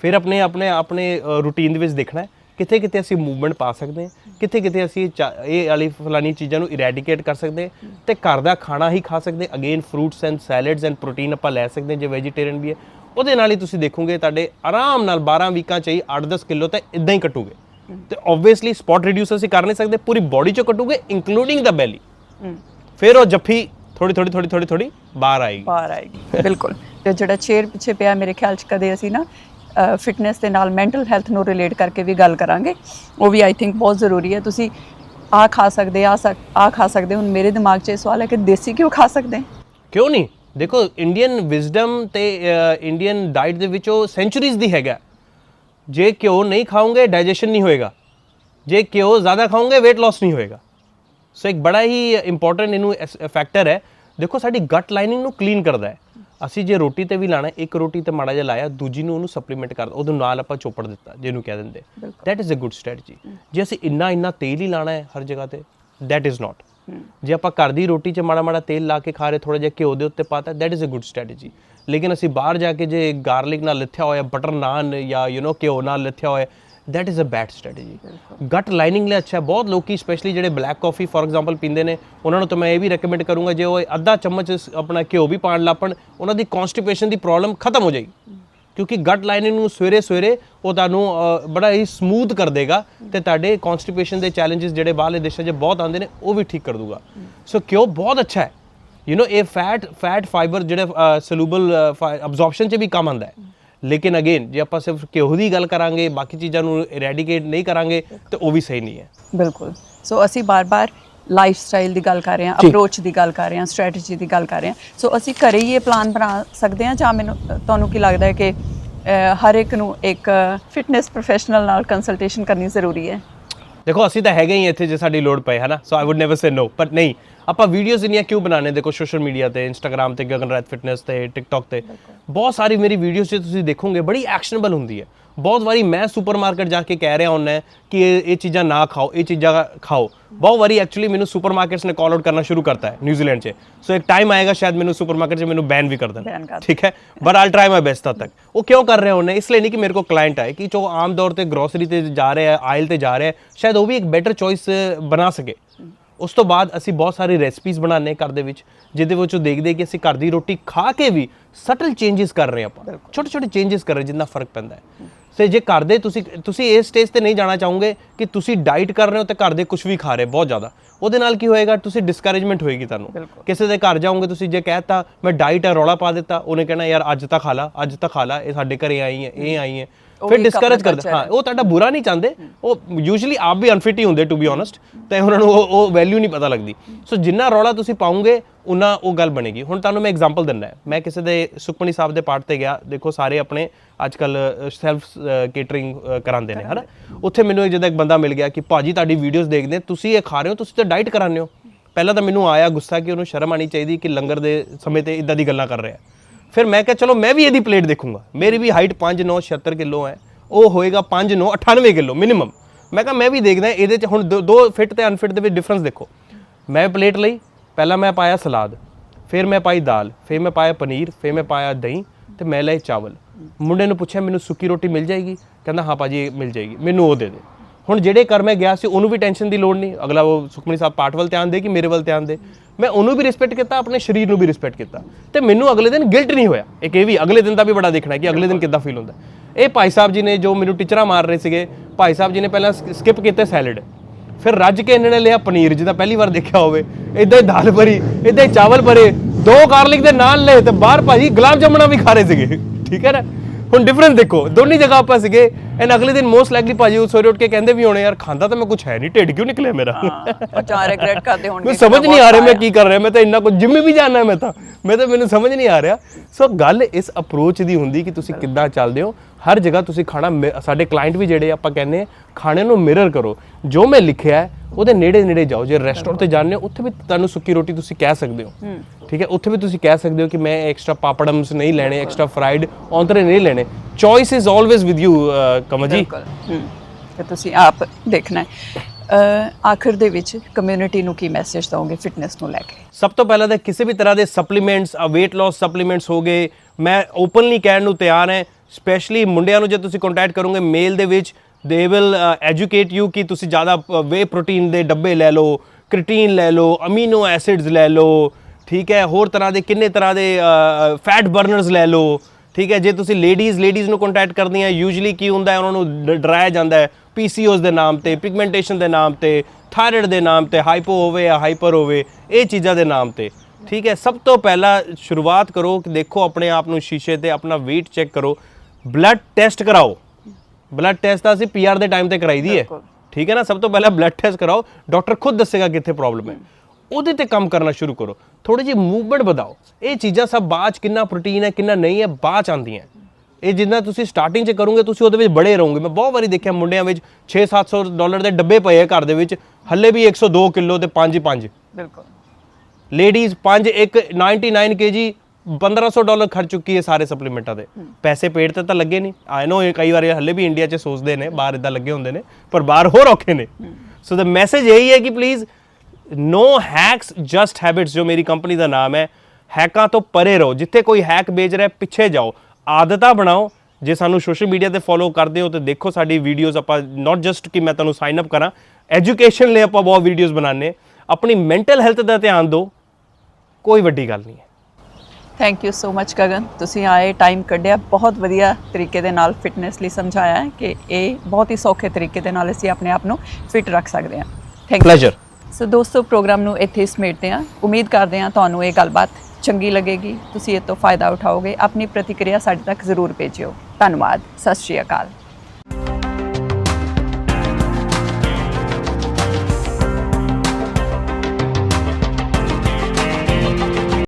S2: ਫਿਰ ਆਪਣੇ ਆਪਣੇ ਆਪਣੇ ਰੂਟੀਨ ਦੇ ਵਿੱਚ ਦੇਖਣਾ ਹੈ। ਕਿੱਥੇ ਕਿੱਥੇ ਅਸੀਂ ਮੂਵਮੈਂਟ ਪਾ ਸਕਦੇ ਹਾਂ। ਕਿੱਥੇ ਕਿੱਥੇ ਅਸੀਂ ਇਹ ਵਾਲੀ ਫਲਾਨੀ ਚੀਜ਼ਾਂ ਨੂੰ ਇਰੈਡੀਕੇਟ ਕਰ ਸਕਦੇ ਤੇ ਘਰ ਦਾ ਖਾਣਾ ਹੀ ਖਾ ਸਕਦੇ again fruits and salads and protein ਆਪਾਂ ਲੈ ਸਕਦੇ ਜੇ ਵੈਜੀਟੇਰੀਅਨ ਵੀ ਹੈ। ਉਹਦੇ ਨਾਲ ਹੀ ਤੁਸੀਂ ਦੇਖੋਗੇ ਤੁਹਾਡੇ ਆਰਾਮ ਨਾਲ 12 ਵੀਕਾਂ ਚ ਹੀ 8-10 ਕਿਲੋ ਤਾਂ ਇਦਾਂ ਹੀ ਘਟੂਗੇ ਤੇ ਆਬਵੀਅਸਲੀ ਸਪੌਟ ਰਿਡਿਊਸ ਅਸੀਂ ਕਰ ਨਹੀਂ ਸਕਦੇ ਪੂਰੀ ਬਾਡੀ ਚੋਂ ਘਟੂਗੇ ਇੰਕਲੂਡਿੰਗ ਦਾ ਬੈਲੀ ਫਿਰ ਉਹ ਜੱਫੀ ਥੋੜੀ ਥੋੜੀ ਥੋੜੀ ਥੋੜੀ ਥੋੜੀ ਬਾਹਰ ਆਏਗੀ।
S1: ਬਾਹਰ ਆਏਗੀ। ਬਿਲਕੁਲ। ਤੇ ਜਿਹੜਾ ਚੇਅਰ ਪਿੱਛੇ ਪਿਆ ਮੇਰੇ ਖਿਆਲ ਚ ਕਦੇ ਅਸੀਂ ਨਾ ਫਿਟਨੈਸ ਦੇ ਨਾਲ ਮੈਂਟਲ ਹੈਲਥ ਨੂੰ ਰਿਲੇਟ ਕਰਕੇ ਵੀ ਗੱਲ ਕਰਾਂਗੇ। ਉਹ ਵੀ ਆਈ ਥਿੰਕ ਬਹੁਤ ਜ਼ਰੂਰੀ ਹੈ। ਤੁਸੀਂ ਆ ਖਾ ਸਕਦੇ, ਆ ਆ ਖਾ ਸਕਦੇ ਹੁਣ ਮੇਰੇ ਦਿਮਾਗ 'ਚ ਇਹ ਸਵਾਲ ਹੈ ਕਿ ਦੇਸੀ ਕਿਉਂ ਖਾ ਸਕਦੇ?
S2: ਕਿਉਂ ਨਹੀਂ? ਦੇਖੋ ਇੰਡੀਅਨ ਵਿਜ਼ਡਮ ਤੇ ਇੰਡੀਅਨ ਡਾਈਟ ਦੇ ਵਿੱਚ ਉਹ ਸੈਂਚਰੀਜ਼ ਦੀ ਹੈਗਾ। ਜੇ ਘਿਓ ਨਹੀਂ ਖਾਓਗੇ ਡਾਈਜੈਸ਼ਨ ਨਹੀਂ ਹੋਏਗਾ। ਜੇ ਘਿਓ ਜ਼ਿਆਦਾ ਖਾਓਗੇ, weight loss ਨਹੀਂ ਹੋਏਗਾ। ਸੋ ਇੱਕ ਬੜਾ ਹੀ ਇੰਪੋਰਟੈਂਟ ਇਹਨੂੰ ਫੈਕਟਰ ਹੈ। ਦੇਖੋ, ਸਾਡੀ ਗਟ ਲਾਈਨਿੰਗ ਨੂੰ ਕਲੀਨ ਕਰਦਾ ਹੈ। ਅਸੀਂ ਜੇ ਰੋਟੀ ਤੇ ਵੀ ਲਾਣਾ ਇੱਕ ਰੋਟੀ ਤੇ ਮਾੜਾ ਜਿਹਾ ਲਾਇਆ ਦੂਜੀ ਨੂੰ ਉਹਨੂੰ ਸਪਲੀਮੈਂਟ ਕਰ ਉਹਦੇ ਨਾਲ ਆਪਾਂ ਚੋਪੜ ਦਿੱਤਾ ਜਿਹਨੂੰ ਕਹਿ ਦਿੰਦੇ। That is a good strategy ਜੇ ਅਸੀਂ ਇੰਨਾ ਇੰਨਾ ਤੇਲ ਹੀ ਲਾਣਾ ਹੈ ਹਰ ਜਗ੍ਹਾ ਤੇ ਦੈਟ ਇਜ਼ ਨਾਟ ਜੇ ਆਪਾਂ ਘਰ ਦੀ ਰੋਟੀ 'ਚ ਮਾੜਾ ਮਾੜਾ ਤੇਲ ਲਾ ਕੇ ਖਾ ਰਹੇ ਥੋੜਾ ਜਿਹਾ ਘਿਓ ਦੇ ਉੱਤੇ ਪਾਤਾ that is a good strategy ਲੇਕਿਨ ਅਸੀਂ ਬਾਹਰ ਜਾ ਕੇ ਜੇ ਗਾਰਲਿਕ ਨਾਲ ਲਿਥਿਆ ਹੋਇਆ ਬਟਰ ਨਾਨ ਜਾਂ ਯੂ نو ਘਿਓ ਨਾਲ ਲਿਥਿਆ ਹੋਇਆ that is a bad strategy gut lining ਲਈ ਅੱਛਾ ਬਹੁਤ ਲੋਕੀ ਸਪੈਸ਼ਲੀ ਜਿਹੜੇ ਬਲੈਕ ਕਾਫੀ ਫੋਰ ਐਗਜ਼ਾਮਪਲ ਪੀਂਦੇ ਨੇ ਉਹਨਾਂ ਨੂੰ ਤਾਂ ਮੈਂ ਇਹ ਵੀ ਰეკਮੈਂਡ ਕਰੂੰਗਾ ਜੇ ਉਹ ਅੱਧਾ ਚਮਚ ਆਪਣਾ ਘਿਓ ਵੀ ਪਾਣ ਲਾਪਣ ਉਹਨਾਂ ਦੀ ਕਨਸਟੀਪੇਸ਼ਨ ਦੀ ਪ੍ਰੋਬਲਮ ਖਤਮ ਹੋ ਜਾਏਗੀ ਕਿਉਂਕਿ ਗਟ ਲਾਈਨਿੰਗ ਨੂੰ ਸਵੇਰੇ ਸਵੇਰੇ ਉਹ ਤੁਹਾਨੂੰ ਬੜਾ ਹੀ ਸਮੂਥ ਕਰ ਦੇਗਾ ਤੇ ਤੁਹਾਡੇ ਕਨਸਟੀਪੇਸ਼ਨ ਦੇ ਚੈਲੰਜਸ ਜਿਹੜੇ ਬਾਹਰਲੇ ਦੇਸ਼ਾਂ 'ਚ ਬਹੁਤ ਆਉਂਦੇ ਨੇ ਉਹ ਵੀ ਠੀਕ ਕਰ ਦੂਗਾ ਸੋ ਘਿਓ ਬਹੁਤ ਅੱਛਾ ਹੈ ਯੂ نو ਇਹ ਫੈਟ ਫੈਟ ਫਾਈਬਰ ਜਿਹੜੇ ਸਲੂਬਲ ਐਬਜ਼ੌਰਪਸ਼ਨ 'ਚ ਵੀ ਕੰਮ ਆਉਂਦਾ ਹੈ ਲੇਕਿਨ ਅਗੇਨ ਜੇ ਆਪਾਂ ਸਿਰਫ ਘਿਓ ਦੀ ਗੱਲ ਕਰਾਂਗੇ ਬਾਕੀ ਚੀਜ਼ਾਂ ਨੂੰ ਇਰੈਡੀਕੇਟ ਨਹੀਂ ਕਰਾਂਗੇ ਤੇ ਉਹ ਵੀ ਸਹੀ ਨਹੀਂ ਹੈ।
S1: ਬਿਲਕੁਲ। ਸੋ ਅਸੀਂ ਬਾਰ-ਬਾਰ ਲਾਈਫ ਸਟਾਈਲ ਦੀ ਗੱਲ ਕਰ ਰਹੇ ਹਾਂ। ਅਪਰੋਚ ਦੀ ਗੱਲ ਕਰ ਰਹੇ ਹਾਂ ਸਟ੍ਰੈਟਜੀ ਦੀ ਗੱਲ ਕਰ ਰਹੇ ਹਾਂ। ਸੋ ਅਸੀਂ ਘਰੇ ਹੀ ਇਹ ਪਲਾਨ ਬਣਾ ਸਕਦੇ ਹਾਂ ਜਾਂ ਮੈਨੂੰ ਤੁਹਾਨੂੰ ਕੀ ਲੱਗਦਾ ਹੈ ਕਿ ਹਰ ਇੱਕ ਨੂੰ ਇੱਕ ਫਿਟਨੈਸ ਪ੍ਰੋਫੈਸ਼ਨਲ ਨਾਲ ਕੰਸਲਟੇਸ਼ਨ ਕਰਨੀ ਜ਼ਰੂਰੀ ਹੈ?
S2: ਦੇਖੋ ਅਸੀਂ ਤਾਂ ਹੈਗੇ ਹੀ ਇੱਥੇ ਜੇ ਸਾਡੀ ਲੋੜ ਪਏ ਹਨਾ? So I would never say no but ਨਹੀਂ ਆਪਾਂ ਵੀਡੀਓਜ਼ ਇੰਨੀਆਂ ਕਿਉਂ ਬਣਾਣੇ ਦੇਖੋ ਸੋਸ਼ਲ ਮੀਡੀਆ ਤੇ ਇੰਸਟਾਗ੍ਰam ਤੇ ਗਗਨਰਾਜ ਫਿਟਨੈਸ ਤੇ ਟਿਕਟੌਕ ਤੇ। ਬਹੁਤ ਸਾਰੀ ਮੇਰੀ ਵੀਡੀਓਜ਼ ਜੇ ਤੁਸੀਂ ਦੇਖੋਗੇ ਬੜੀ ਐਕਸ਼ਨੇਬਲ ਹੁੰਦੀ ਹੈ। ਬਹੁਤ ਵਾਰੀ ਮੈਂ ਸੁਪਰਮਾਰਕਟ ਜਾ ਕੇ ਕਹਿ ਰਿਹਾ ਹੁੰਨਾ ਕਿ ਇਹ ਚੀਜ਼ਾਂ ਨਾ ਖਾਓ ਇਹ ਚੀਜ਼ਾਂ ਖਾਓ। ਬਹੁਤ ਵਾਰੀ ਐਕਚੁਅਲੀ ਮੈਨੂੰ ਸੁਪਰਮਾਰਕਟਸ ਨੇ ਕਾਲ ਆਊਟ ਕਰਨਾ ਸ਼ੁਰੂ ਕਰਤਾ ਹੈ ਨਿਊਜ਼ੀਲੈਂਡ 'ਚ। ਸੋ ਇੱਕ ਟਾਈਮ ਆਏਗਾ ਸ਼ਾਇਦ ਮੈਨੂੰ ਸੁਪਰਮਾਰਕਟ 'ਚ ਮੈਨੂੰ ਬੈਨ ਵੀ ਕਰ ਦੇਣ। ਠੀਕ ਹੈ? But all try my best ਤੱਕ। ਉਹ ਕਿਉਂ ਕਰ ਰਹੇ ਹੁੰਨੇ? ਇਸ ਲਈ ਨਹੀਂ ਕਿ ਮੇਰੇ ਕੋ ਕਲਾਇੰਟ ਹੈ ਕਿ ਜੋ ਆਮ ਤੌਰ ਤੇ ਗਰੋਸਰੀ ਤੇ ਜਾ ਰਹੇ ਹੈ ਆਇਲ ਤੇ ਜਾ ਰਹੇ ਹੈ ਸ਼ਾਇਦ ਉਹ ਵੀ ਇੱਕ ਬੈਟਰ ਚੋਇਸ ਬਣਾ ਸਕੇ। ਉਸ ਤੋਂ ਬਾਅਦ ਅਸੀਂ ਬਹੁਤ ਸਾਰੀ ਰੈਸਪੀਜ਼ ਬਣਾਉਂਦੇ ਘਰ ਦੇ ਵਿੱਚ ਜਿਹਦੇ ਵਿੱਚ ਉਹ ਦੇਖਦੇ ਕਿ ਅਸੀਂ ਘਰ ਦੀ ਰੋਟੀ ਖਾ ਕੇ ਵੀ ਸਟਲ ਚੇਂਜਸ ਕਰ ਰਹੇ ਆਪਾਂ। ਛੋਟੇ ਛੋਟੇ ਚੇਂਜਸ ਕਰ ਰਹੇ ਜਿੰਨਾ ਫ਼ਰਕ ਪੈਂਦਾ ਹੈ। ਤੇ ਜੇ ਘਰ ਦੇ ਤੁਸੀਂ ਤੁਸੀਂ ਇਸ ਸਟੇਜ ਤੇ ਨਹੀਂ ਜਾਣਾ ਚਾਹੋਗੇ ਕਿ ਤੁਸੀਂ ਡਾਈਟ ਕਰ ਰਹੇ ਹੋ ਤੇ ਘਰ ਦੇ ਕੁਝ ਵੀ ਖਾ ਰਹੇ ਬਹੁਤ ਜ਼ਿਆਦਾ। ਉਹਦੇ ਨਾਲ ਕੀ ਹੋਏਗਾ? ਤੁਸੀਂ ਡਿਸਕਰੇਜਮੈਂਟ ਹੋਏਗੀ ਤੁਹਾਨੂੰ। ਕਿਸੇ ਦੇ ਘਰ ਜਾਓਗੇ ਤੁਸੀਂ ਜੇ ਕਹਿਤਾ ਮੈਂ ਡਾਈਟ ਹੈ ਰੌਲਾ ਪਾ ਦਿੱਤਾ। ਉਹਨੇ ਕਹਿਣਾ ਯਾਰ ਅੱਜ ਤਾਂ ਖਾ ਲਾ ਅੱਜ ਤਾਂ ਖਾ ਲਾ। ਇਹ ਸਾਡੇ ਘਰੇ ਆਈ ਹੈ ਇਹ ਆਈ ਹੈ। ਫਿਰ ਡਿਸਕਰੇਜ ਕਰਦੇ। ਹਾਂ ਉਹ ਤੁਹਾਡਾ ਬੁਰਾ ਨਹੀਂ ਚਾਹੁੰਦੇ। ਉਹ ਯੂਜੂਲੀ ਆਪ ਵੀ ਅਨਫਿਟ ਹੀ ਹੁੰਦੇ ਟੂ ਬੀ ਓਨੈਸਟ ਤੇ ਉਹਨਾਂ ਨੂੰ ਉਹ ਵੈਲਿਊ ਨਹੀਂ ਪਤਾ ਲੱਗਦੀ। ਸੋ ਜਿੰਨਾ ਰੌਲਾ ਤੁਸੀਂ ਪਾਉਂਗੇ ਉਨਾ ਉਹ ਗੱਲ ਬਣੇਗੀ। ਹੁਣ ਤੁਹਾਨੂੰ ਮੈਂ ਐਗਜ਼ਾਮਪਲ ਦਿੰਦਾ ਮੈਂ ਕਿਸੇ ਦੇ ਸੁਖਮਨੀ ਸਾਹਿਬ ਦੇ ਪਾਠ ਤੇ ਗਿਆ। ਦੇਖੋ ਸਾਰੇ ਆਪਣੇ ਅੱਜ ਕੱਲ ਸੈਲਫ ਕੇਟਰਿੰਗ ਕਰਾਉਂਦੇ ਨੇ ਹਨਾ? ਉੱਥੇ ਮੈਨੂੰ ਜਦੋਂ ਇੱਕ ਬੰਦਾ ਮਿਲ ਗਿਆ ਕਿ ਭਾਜੀ ਤੁਹਾਡੀ ਵੀਡੀਓਜ਼ ਦੇਖਦੇ ਤੁਸੀਂ ਇਹ ਖਾ ਰਹੇ ਹੋ ਤੁਸੀਂ ਤਾਂ ਡਾਈਟ ਕਰਾਉਂਦੇ ਹੋ। ਪਹਿਲਾਂ ਤਾਂ ਮੈਨੂੰ ਆਇਆ ਗੁੱਸਾ ਕਿ ਉਹਨੂੰ ਸ਼ਰਮ ਆਣੀ ਚਾਹੀਦੀ ਕਿ ਲੰਗਰ ਦੇ ਸਮੇਂ ਤੇ ਇਦਾਂ ਦੀ ਗੱਲਾਂ ਕਰ ਰਿਹਾ। ਫਿਰ ਮੈਂ ਕਿਹਾ, ਚਲੋ, ਮੈਂ ਵੀ ਇਹਦੀ ਪਲੇਟ ਦੇਖੂੰਗਾ। ਮੇਰੀ ਵੀ ਹਾਈਟ 5 9 76 ਕਿਲੋ ਹੈ। ਉਹ ਹੋਏਗਾ 5 9 98 ਕਿਲੋ ਮਿਨੀਮਮ ਮੈਂ ਕਿਹਾ, ਮੈਂ ਵੀ ਦੇਖਦਾ, ਇਹਦੇ ਚ ਹੁਣ ਦੋ- ਦੋ ਫਿਟ ਤੇ ਅਨਫਿਟ ਦੇ ਵਿੱਚ ਡਿਫਰੈਂਸ ਦੇਖੋ। ਮੈਂ ਪਲੇਟ ਲਈ। ਪਹਿਲਾਂ ਮੈਂ ਪਾਇਆ ਸਲਾਦ, ਫਿਰ ਮੈਂ ਪਾਈ ਦਾਲ, ਫਿਰ ਮੈਂ ਪਾਇਆ ਪਨੀਰ, ਫਿਰ ਮੈਂ ਪਾਇਆ ਦਹੀਂ ਤੇ ਮੈਂ ਲਏ ਚਾਵਲ। ਮੁੰਡੇ ਨੂੰ ਪੁੱਛਿਆ, ਮੈਨੂੰ ਸੁੱਕੀ ਰੋਟੀ ਮਿਲ ਜਾਏਗੀ? ਕਹਿੰਦਾ, ਹਾਂ ਭਾਜੀ ਇਹ ਮਿਲ ਜਾਏਗੀ। ਮੈਨੂੰ ਉਹ ਦੇ ਦੇ। ਹੁਣ ਜਿਹੜੇ ਕਰ ਮੈਂ ਗਿਆ ਸੀ, ਉਹਨੂੰ ਵੀ ਟੈਨਸ਼ਨ ਦੀ ਲੋੜ ਨਹੀਂ। ਅਗਲਾ ਉਹ ਸੁਖਮਨੀ ਸਾਹਿਬ ਪਾਠ ਵੱਲ ਧਿਆਨ ਦੇ ਕਿ ਮੇਰੇ ਵੱਲ ਧਿਆਨ ਦੇ। ਮੈਂ ਉਹਨੂੰ ਵੀ ਰਿਸਪੈਕਟ ਕੀਤਾ, ਆਪਣੇ ਸਰੀਰ ਨੂੰ ਵੀ ਰਿਸਪੈਕਟ ਕੀਤਾ। ਤੇ ਮੈਨੂੰ ਅਗਲੇ ਦਿਨ ਗਿਲਟ ਨਹੀਂ ਹੋਇਆ। ਇੱਕ ਇਹ ਵੀ, ਅਗਲੇ ਦਿਨ ਦਾ ਵੀ ਬੜਾ ਦੇਖਣਾ ਕਿ ਅਗਲੇ ਦਿਨ ਕਿੱਦਾਂ ਫੀਲ ਹੁੰਦਾ ਇਹ ਭਾਈ ਸਾਹਿਬ ਜੀ ਨੇ ਜੋ ਮੈਨੂੰ ਟੀਚਰਾਂ ਮਾਰ ਰਹੇ ਸੀਗੇ, ਭਾਈ ਸਾਹਿਬ ਜੀ ਨੇ ਪਹਿਲਾਂ ਸਕਿਪ ਕੀਤੇ ਸੈਲਡ ਫਿਰ ਰੱਜ ਕੇ ਇਹਨਾਂ ਨੇ ਲਿਆ ਪਨੀਰ ਜਿਹਦਾ ਪਹਿਲੀ ਵਾਰ ਦੇਖਿਆ ਹੋਵੇ। ਇਦਾਂ ਹੀ ਦਾਲ ਭਰੀ ਇਦਾਂ ਹੀ ਚਾਵਲ ਭਰੇ। ਦੋ ਗਾਰਲਿਕ ਦੇ ਨਾਲ ਲਏ ਤੇ ਬਾਹਰ ਭਾਜੀ ਗੁਲਾਬ ਜਾਮਣਾ ਵੀ ਖਾ ਰਹੇ ਸੀਗੇ। ਠੀਕ ਹੈ ਨਾ? ਹੁਣ ਡਿਫਰੈਂਸ ਦੇਖੋ ਦੋਨੀ ਜਗ੍ਹਾ ਆਪਾਂ ਸੀਗੇ ਐਂਡ ਅਗਲੇ ਦਿਨ ਮੋਸਟ ਲਾਈਕਲੀ ਭਾਜੀ ਉਹ ਸਵੇਰੇ ਉੱਠ ਕੇ ਕਹਿੰਦੇ ਵੀ ਹੋਣੇ ਯਾਰ ਖਾਂਦਾ ਤਾਂ ਮੈਂ ਕੁਝ ਹੈ ਨਹੀਂ ਢਿੱਡ ਕਿਉਂ ਨਿਕਲਿਆ ਮੇਰਾ?
S1: ਚਾਹ ਰਿਗਰੈਟ ਕਰਦੇ ਹੋਣਗੇ
S2: ਮੈਂ
S1: ਕਿ
S2: ਸਮਝ ਨਹੀਂ ਆ ਰਿਹਾ ਮੈਂ ਕੀ ਕਰ ਰਿਹਾ ਮੈਂ ਤਾਂ ਇੰਨਾ ਕੁ ਜਿੰਮ ਵੀ ਜਾਣਾ ਮੈਂ ਤਾਂ ਮੈਂ ਤਾਂ ਮੈਨੂੰ ਸਮਝ ਨਹੀਂ ਆ ਰਿਹਾ। ਸੋ ਗੱਲ ਇਸ ਅਪਰੋਚ ਦੀ ਹੁੰਦੀ ਕਿ ਤੁਸੀਂ ਕਿੱਦਾਂ ਚੱਲਦੇ ਹੋ ਹਰ ਜਗ੍ਹਾ ਤੁਸੀਂ ਖਾਣਾ ਸਾਡੇ ਕਲਾਇੰਟ ਵੀ ਜਿਹੜੇ ਆਪਾਂ ਕਹਿੰਦੇ ਆ ਖਾਣੇ ਨੂੰ ਮਿਰਰ ਕਰੋ। ਜੋ ਮੈਂ ਲਿਖਿਆ ਉਹਦੇ ਨੇੜੇ ਨੇੜੇ ਜਾਓ। ਜੇ ਰੈਸਟੋਰੈਂਟ ਤੇ ਜਾਂਦੇ ਹੋ ਉੱਥੇ ਵੀ ਤੁਹਾਨੂੰ ਸੁੱਕੀ ਰੋਟੀ ਤੁਸੀਂ ਕਹਿ ਸਕਦੇ ਹੋ। ਠੀਕ ਹੈ? ਉੱਥੇ ਵੀ ਤੁਸੀਂ ਕਹਿ ਸਕਦੇ ਹੋ ਕਿ ਮੈਂ ਐਕਸਟਰਾ ਪਾਪੜਮਸ ਨਹੀਂ ਲੈਣੇ ਐਕਸਟਰਾ ਫਰਾਈਡ ਔਂਤਰੇ ਨਹੀਂ ਲੈਣੇ। Choice is always with you Kamal ji.
S1: ਤੇ ਤੁਸੀਂ ਆਪ ਦੇਖਣਾ ਹੈ। ਆਖਿਰ ਦੇ ਵਿੱਚ ਕਮਿਊਨਿਟੀ ਨੂੰ ਕੀ ਮੈਸੇਜ ਦਵੋਗੇ ਫਿਟਨੈਸ ਨੂੰ ਲੈ ਕੇ?
S2: ਸਭ ਤੋਂ ਪਹਿਲਾਂ ਤਾਂ ਕਿਸੇ ਵੀ ਤਰ੍ਹਾਂ ਦੇ ਸਪਲੀਮੈਂਟਸ weight loss ਸਪਲੀਮੈਂਟਸ ਹੋ ਗਏ ਮੈਂ ਓਪਨਲੀ ਕਹਿਣ ਨੂੰ ਤਿਆਰ ਹਾਂ ਸਪੈਸ਼ਲੀ ਮੁੰਡਿਆਂ ਨੂੰ ਜੇ ਤੁਸੀਂ ਕੰਟੈਕਟ ਕਰੋਗੇ ਮੇਲ ਦੇ ਵਿੱਚ ਦੇ ਵਿਲ ਐਜੂਕੇਟ ਯੂ ਕਿ ਤੁਸੀਂ ਜ਼ਿਆਦਾ uh, ਵੇ ਪ੍ਰੋਟੀਨ ਦੇ ਡੱਬੇ ਲੈ ਲਓ ਕ੍ਰੀਟੀਨ ਲੈ ਲਓ ਅਮੀਨੋ ਐਸਿਡਸ ਲੈ ਲਓ, ਠੀਕ ਹੈ, ਹੋਰ ਤਰ੍ਹਾਂ ਦੇ ਕਿੰਨੇ ਤਰ੍ਹਾਂ ਦੇ uh, uh, ਫੈਟ ਬਰਨਰਸ ਲੈ ਲਓ, ਠੀਕ ਹੈ, ਜੇ ਤੁਸੀਂ ਲੇਡੀਜ਼ ਲੇਡੀਜ਼ ਨੂੰ ਕੰਟੈਕਟ ਕਰਦੀਆਂ ਯੂਜੂਲੀ ਕੀ ਹੁੰਦਾ ਹੈ, ਉਹਨਾਂ ਨੂੰ ਡ- ਡਰਾਇਆ ਜਾਂਦਾ ਹੈ ਪੀਸੀਓਸ ਦੇ ਨਾਮ ਤੇ ਪਿਗਮੈਂਟੇਸ਼ਨ ਦੇ ਨਾਮ ਤੇ ਥਾਇਰਾਇਡ ਦੇ ਨਾਮ ਤੇ ਹਾਈਪੋ ਹੋਵੇ ਜਾਂ ਹਾਈਪਰ ਹੋਵੇ, ਇਹ ਚੀਜ਼ਾਂ ਦੇ ਨਾਮ ਤੇ, ਠੀਕ ਹੈ, ਸਭ ਤੋਂ ਪਹਿਲਾਂ ਸ਼ੁਰੂਆਤ ਕਰੋ ਕਿ ਦੇਖੋ ਆਪਣੇ ਆਪ ਨੂੰ ਸ਼ੀਸ਼ੇ ਤੇ ਆਪਣਾ weight ਚੈੱਕ ਕਰੋ ਬਲੱਡ ਟੈਸਟ ਕਰਾਓ ਬਲੱਡ ਟੈਸਟ ਤਾਂ ਅਸੀਂ ਪੀਆਰ ਦੇ ਟਾਈਮ ਤੇ ਕਰਾਈ ਦੀ ਹੈ। ਠੀਕ ਹੈ ਨਾ ਸਭ ਤੋਂ ਪਹਿਲਾਂ ਬਲੱਡ ਟੈਸਟ ਕਰਾਓ ਡਾਕਟਰ ਖੁਦ ਦੱਸੇਗਾ ਕਿੱਥੇ ਪ੍ਰੋਬਲਮ ਹੈ ਉਹਦੇ ਤੇ ਕੰਮ ਕਰਨਾ ਸ਼ੁਰੂ ਕਰੋ ਥੋੜੀ ਜਿਹੀ ਮੂਵਮੈਂਟ ਵਧਾਓ ਇਹ ਚੀਜ਼ਾਂ ਸਭ ਬਾਅਦ 'ਚ ਕਿੰਨਾ ਪ੍ਰੋਟੀਨ ਹੈ ਕਿੰਨਾ ਨਹੀਂ ਹੈ ਬਾਅਦ 'ਚ ਆਉਂਦੀਆਂ ਇਹ ਜਿੰਨਾ ਤੁਸੀਂ ਸਟਾਰਟਿੰਗ 'ਚ ਕਰੋਗੇ ਤੁਸੀਂ ਉਹਦੇ ਵਿੱਚ ਬੜੇ ਰਹੋਗੇ ਮੈਂ ਬਹੁਤ ਵਾਰੀ ਦੇਖਿਆ ਮੁੰਡਿਆਂ ਵਿੱਚ 6-700 ਡਾਲਰ ਦੇ ਡੱਬੇ ਪਏ ਆ ਘਰ ਦੇ ਵਿੱਚ ਹੱਲੇ ਵੀ 102 ਕਿਲੋ ਤੇ 5-5
S1: ਬਿਲਕੁਲ
S2: ਲੇਡੀਜ਼ 5 ਇੱਕ 99 kg 1500 ਡਾਲਰ ਖਰਚ ਚੁੱਕੀ ਹੈ ਸਾਰੇ ਸਪਲੀਮੈਂਟਾਂ ਦੇ। ਪੈਸੇ ਪੇਟ ਤੇ ਤਾਂ ਲੱਗੇ ਨਹੀਂ। ਆਈ ਨੋ ਇਹ ਕਈ ਵਾਰ ਹੱਲੇ ਵੀ ਇੰਡੀਆ 'ਚ ਸੋਚਦੇ ਨੇ ਬਾਹਰ ਇਦਾਂ ਲੱਗੇ ਹੁੰਦੇ ਨੇ ਪਰ ਬਾਹਰ ਹੋਰ ਔਖੇ ਨੇ। ਸੋ ਦਾ ਮੈਸੇਜ ਇਹੀ ਹੈ ਕਿ please no hacks just habits ਜੋ ਮੇਰੀ ਕੰਪਨੀ ਦਾ ਨਾਮ ਹੈ ਹੈਕਾਂ ਤੋਂ ਪਰੇ ਰਹੋ। ਜਿੱਥੇ ਕੋਈ ਹੈਕ ਵੇਚ ਰਿਹਾ ਪਿੱਛੇ ਜਾਓ। ਆਦਤਾਂ ਬਣਾਓ। ਜੇ ਸਾਨੂੰ ਸੋਸ਼ਲ ਮੀਡੀਆ ਤੇ ਫੋਲੋ ਕਰਦੇ ਹੋ ਤੇ ਦੇਖੋ ਸਾਡੀ ਵੀਡੀਓਜ਼ ਆਪਾਂ ਨਾਟ ਜਸਟ ਕਿ ਮੈਂ ਤੁਹਾਨੂੰ ਸਾਈਨ ਅਪ ਕਰਾਂ ਐਜੂਕੇਸ਼ਨ ਲਈ ਆਪਾਂ ਬਹੁਤ ਵੀਡੀਓਜ਼ ਬਣਾਉਂਦੇ ਆਪਣੀ ਮੈਂਟਲ ਹੈਲਥ ਦਾ ਧਿਆਨ ਦਿਓ। ਕੋਈ ਵੱਡੀ ਗੱਲ ਨਹੀਂ
S1: thank you so much Gagan ਤੁਸੀਂ ਆਏ ਟਾਈਮ ਕੱਢਿਆ ਬਹੁਤ ਵਧੀਆ ਤਰੀਕੇ ਦੇ ਨਾਲ ਫਿਟਨੈਸ ਲਈ ਸਮਝਾਇਆ ਕਿ ਇਹ ਬਹੁਤ ਹੀ ਸੌਖੇ ਤਰੀਕੇ ਦੇ ਨਾਲ ਅਸੀਂ ਆਪਣੇ ਆਪ ਨੂੰ ਫਿਟ ਰੱਖ ਸਕਦੇ ਹਾਂ। ਥੈਂਕ ਯੂ
S2: ਪਲੇਜ਼ਰ
S1: ਸੋ ਦੋਸਤੋ ਪ੍ਰੋਗਰਾਮ ਨੂੰ ਇੱਥੇ ਸਮੇਟਦੇ ਹਾਂ। ਉਮੀਦ ਕਰਦੇ ਹਾਂ ਤੁਹਾਨੂੰ ਇਹ ਗੱਲਬਾਤ ਚੰਗੀ ਲੱਗੇਗੀ। ਤੁਸੀਂ ਇਹ ਤੋਂ ਫਾਇਦਾ ਉਠਾਓਗੇ। ਆਪਣੀ ਪ੍ਰਤੀਕਿਰਿਆ ਸਾਡੇ ਤੱਕ ਜ਼ਰੂਰ ਭੇਜਿਓ। ਧੰਨਵਾਦ। ਸਤਿ ਸ਼੍ਰੀ ਅਕਾਲ।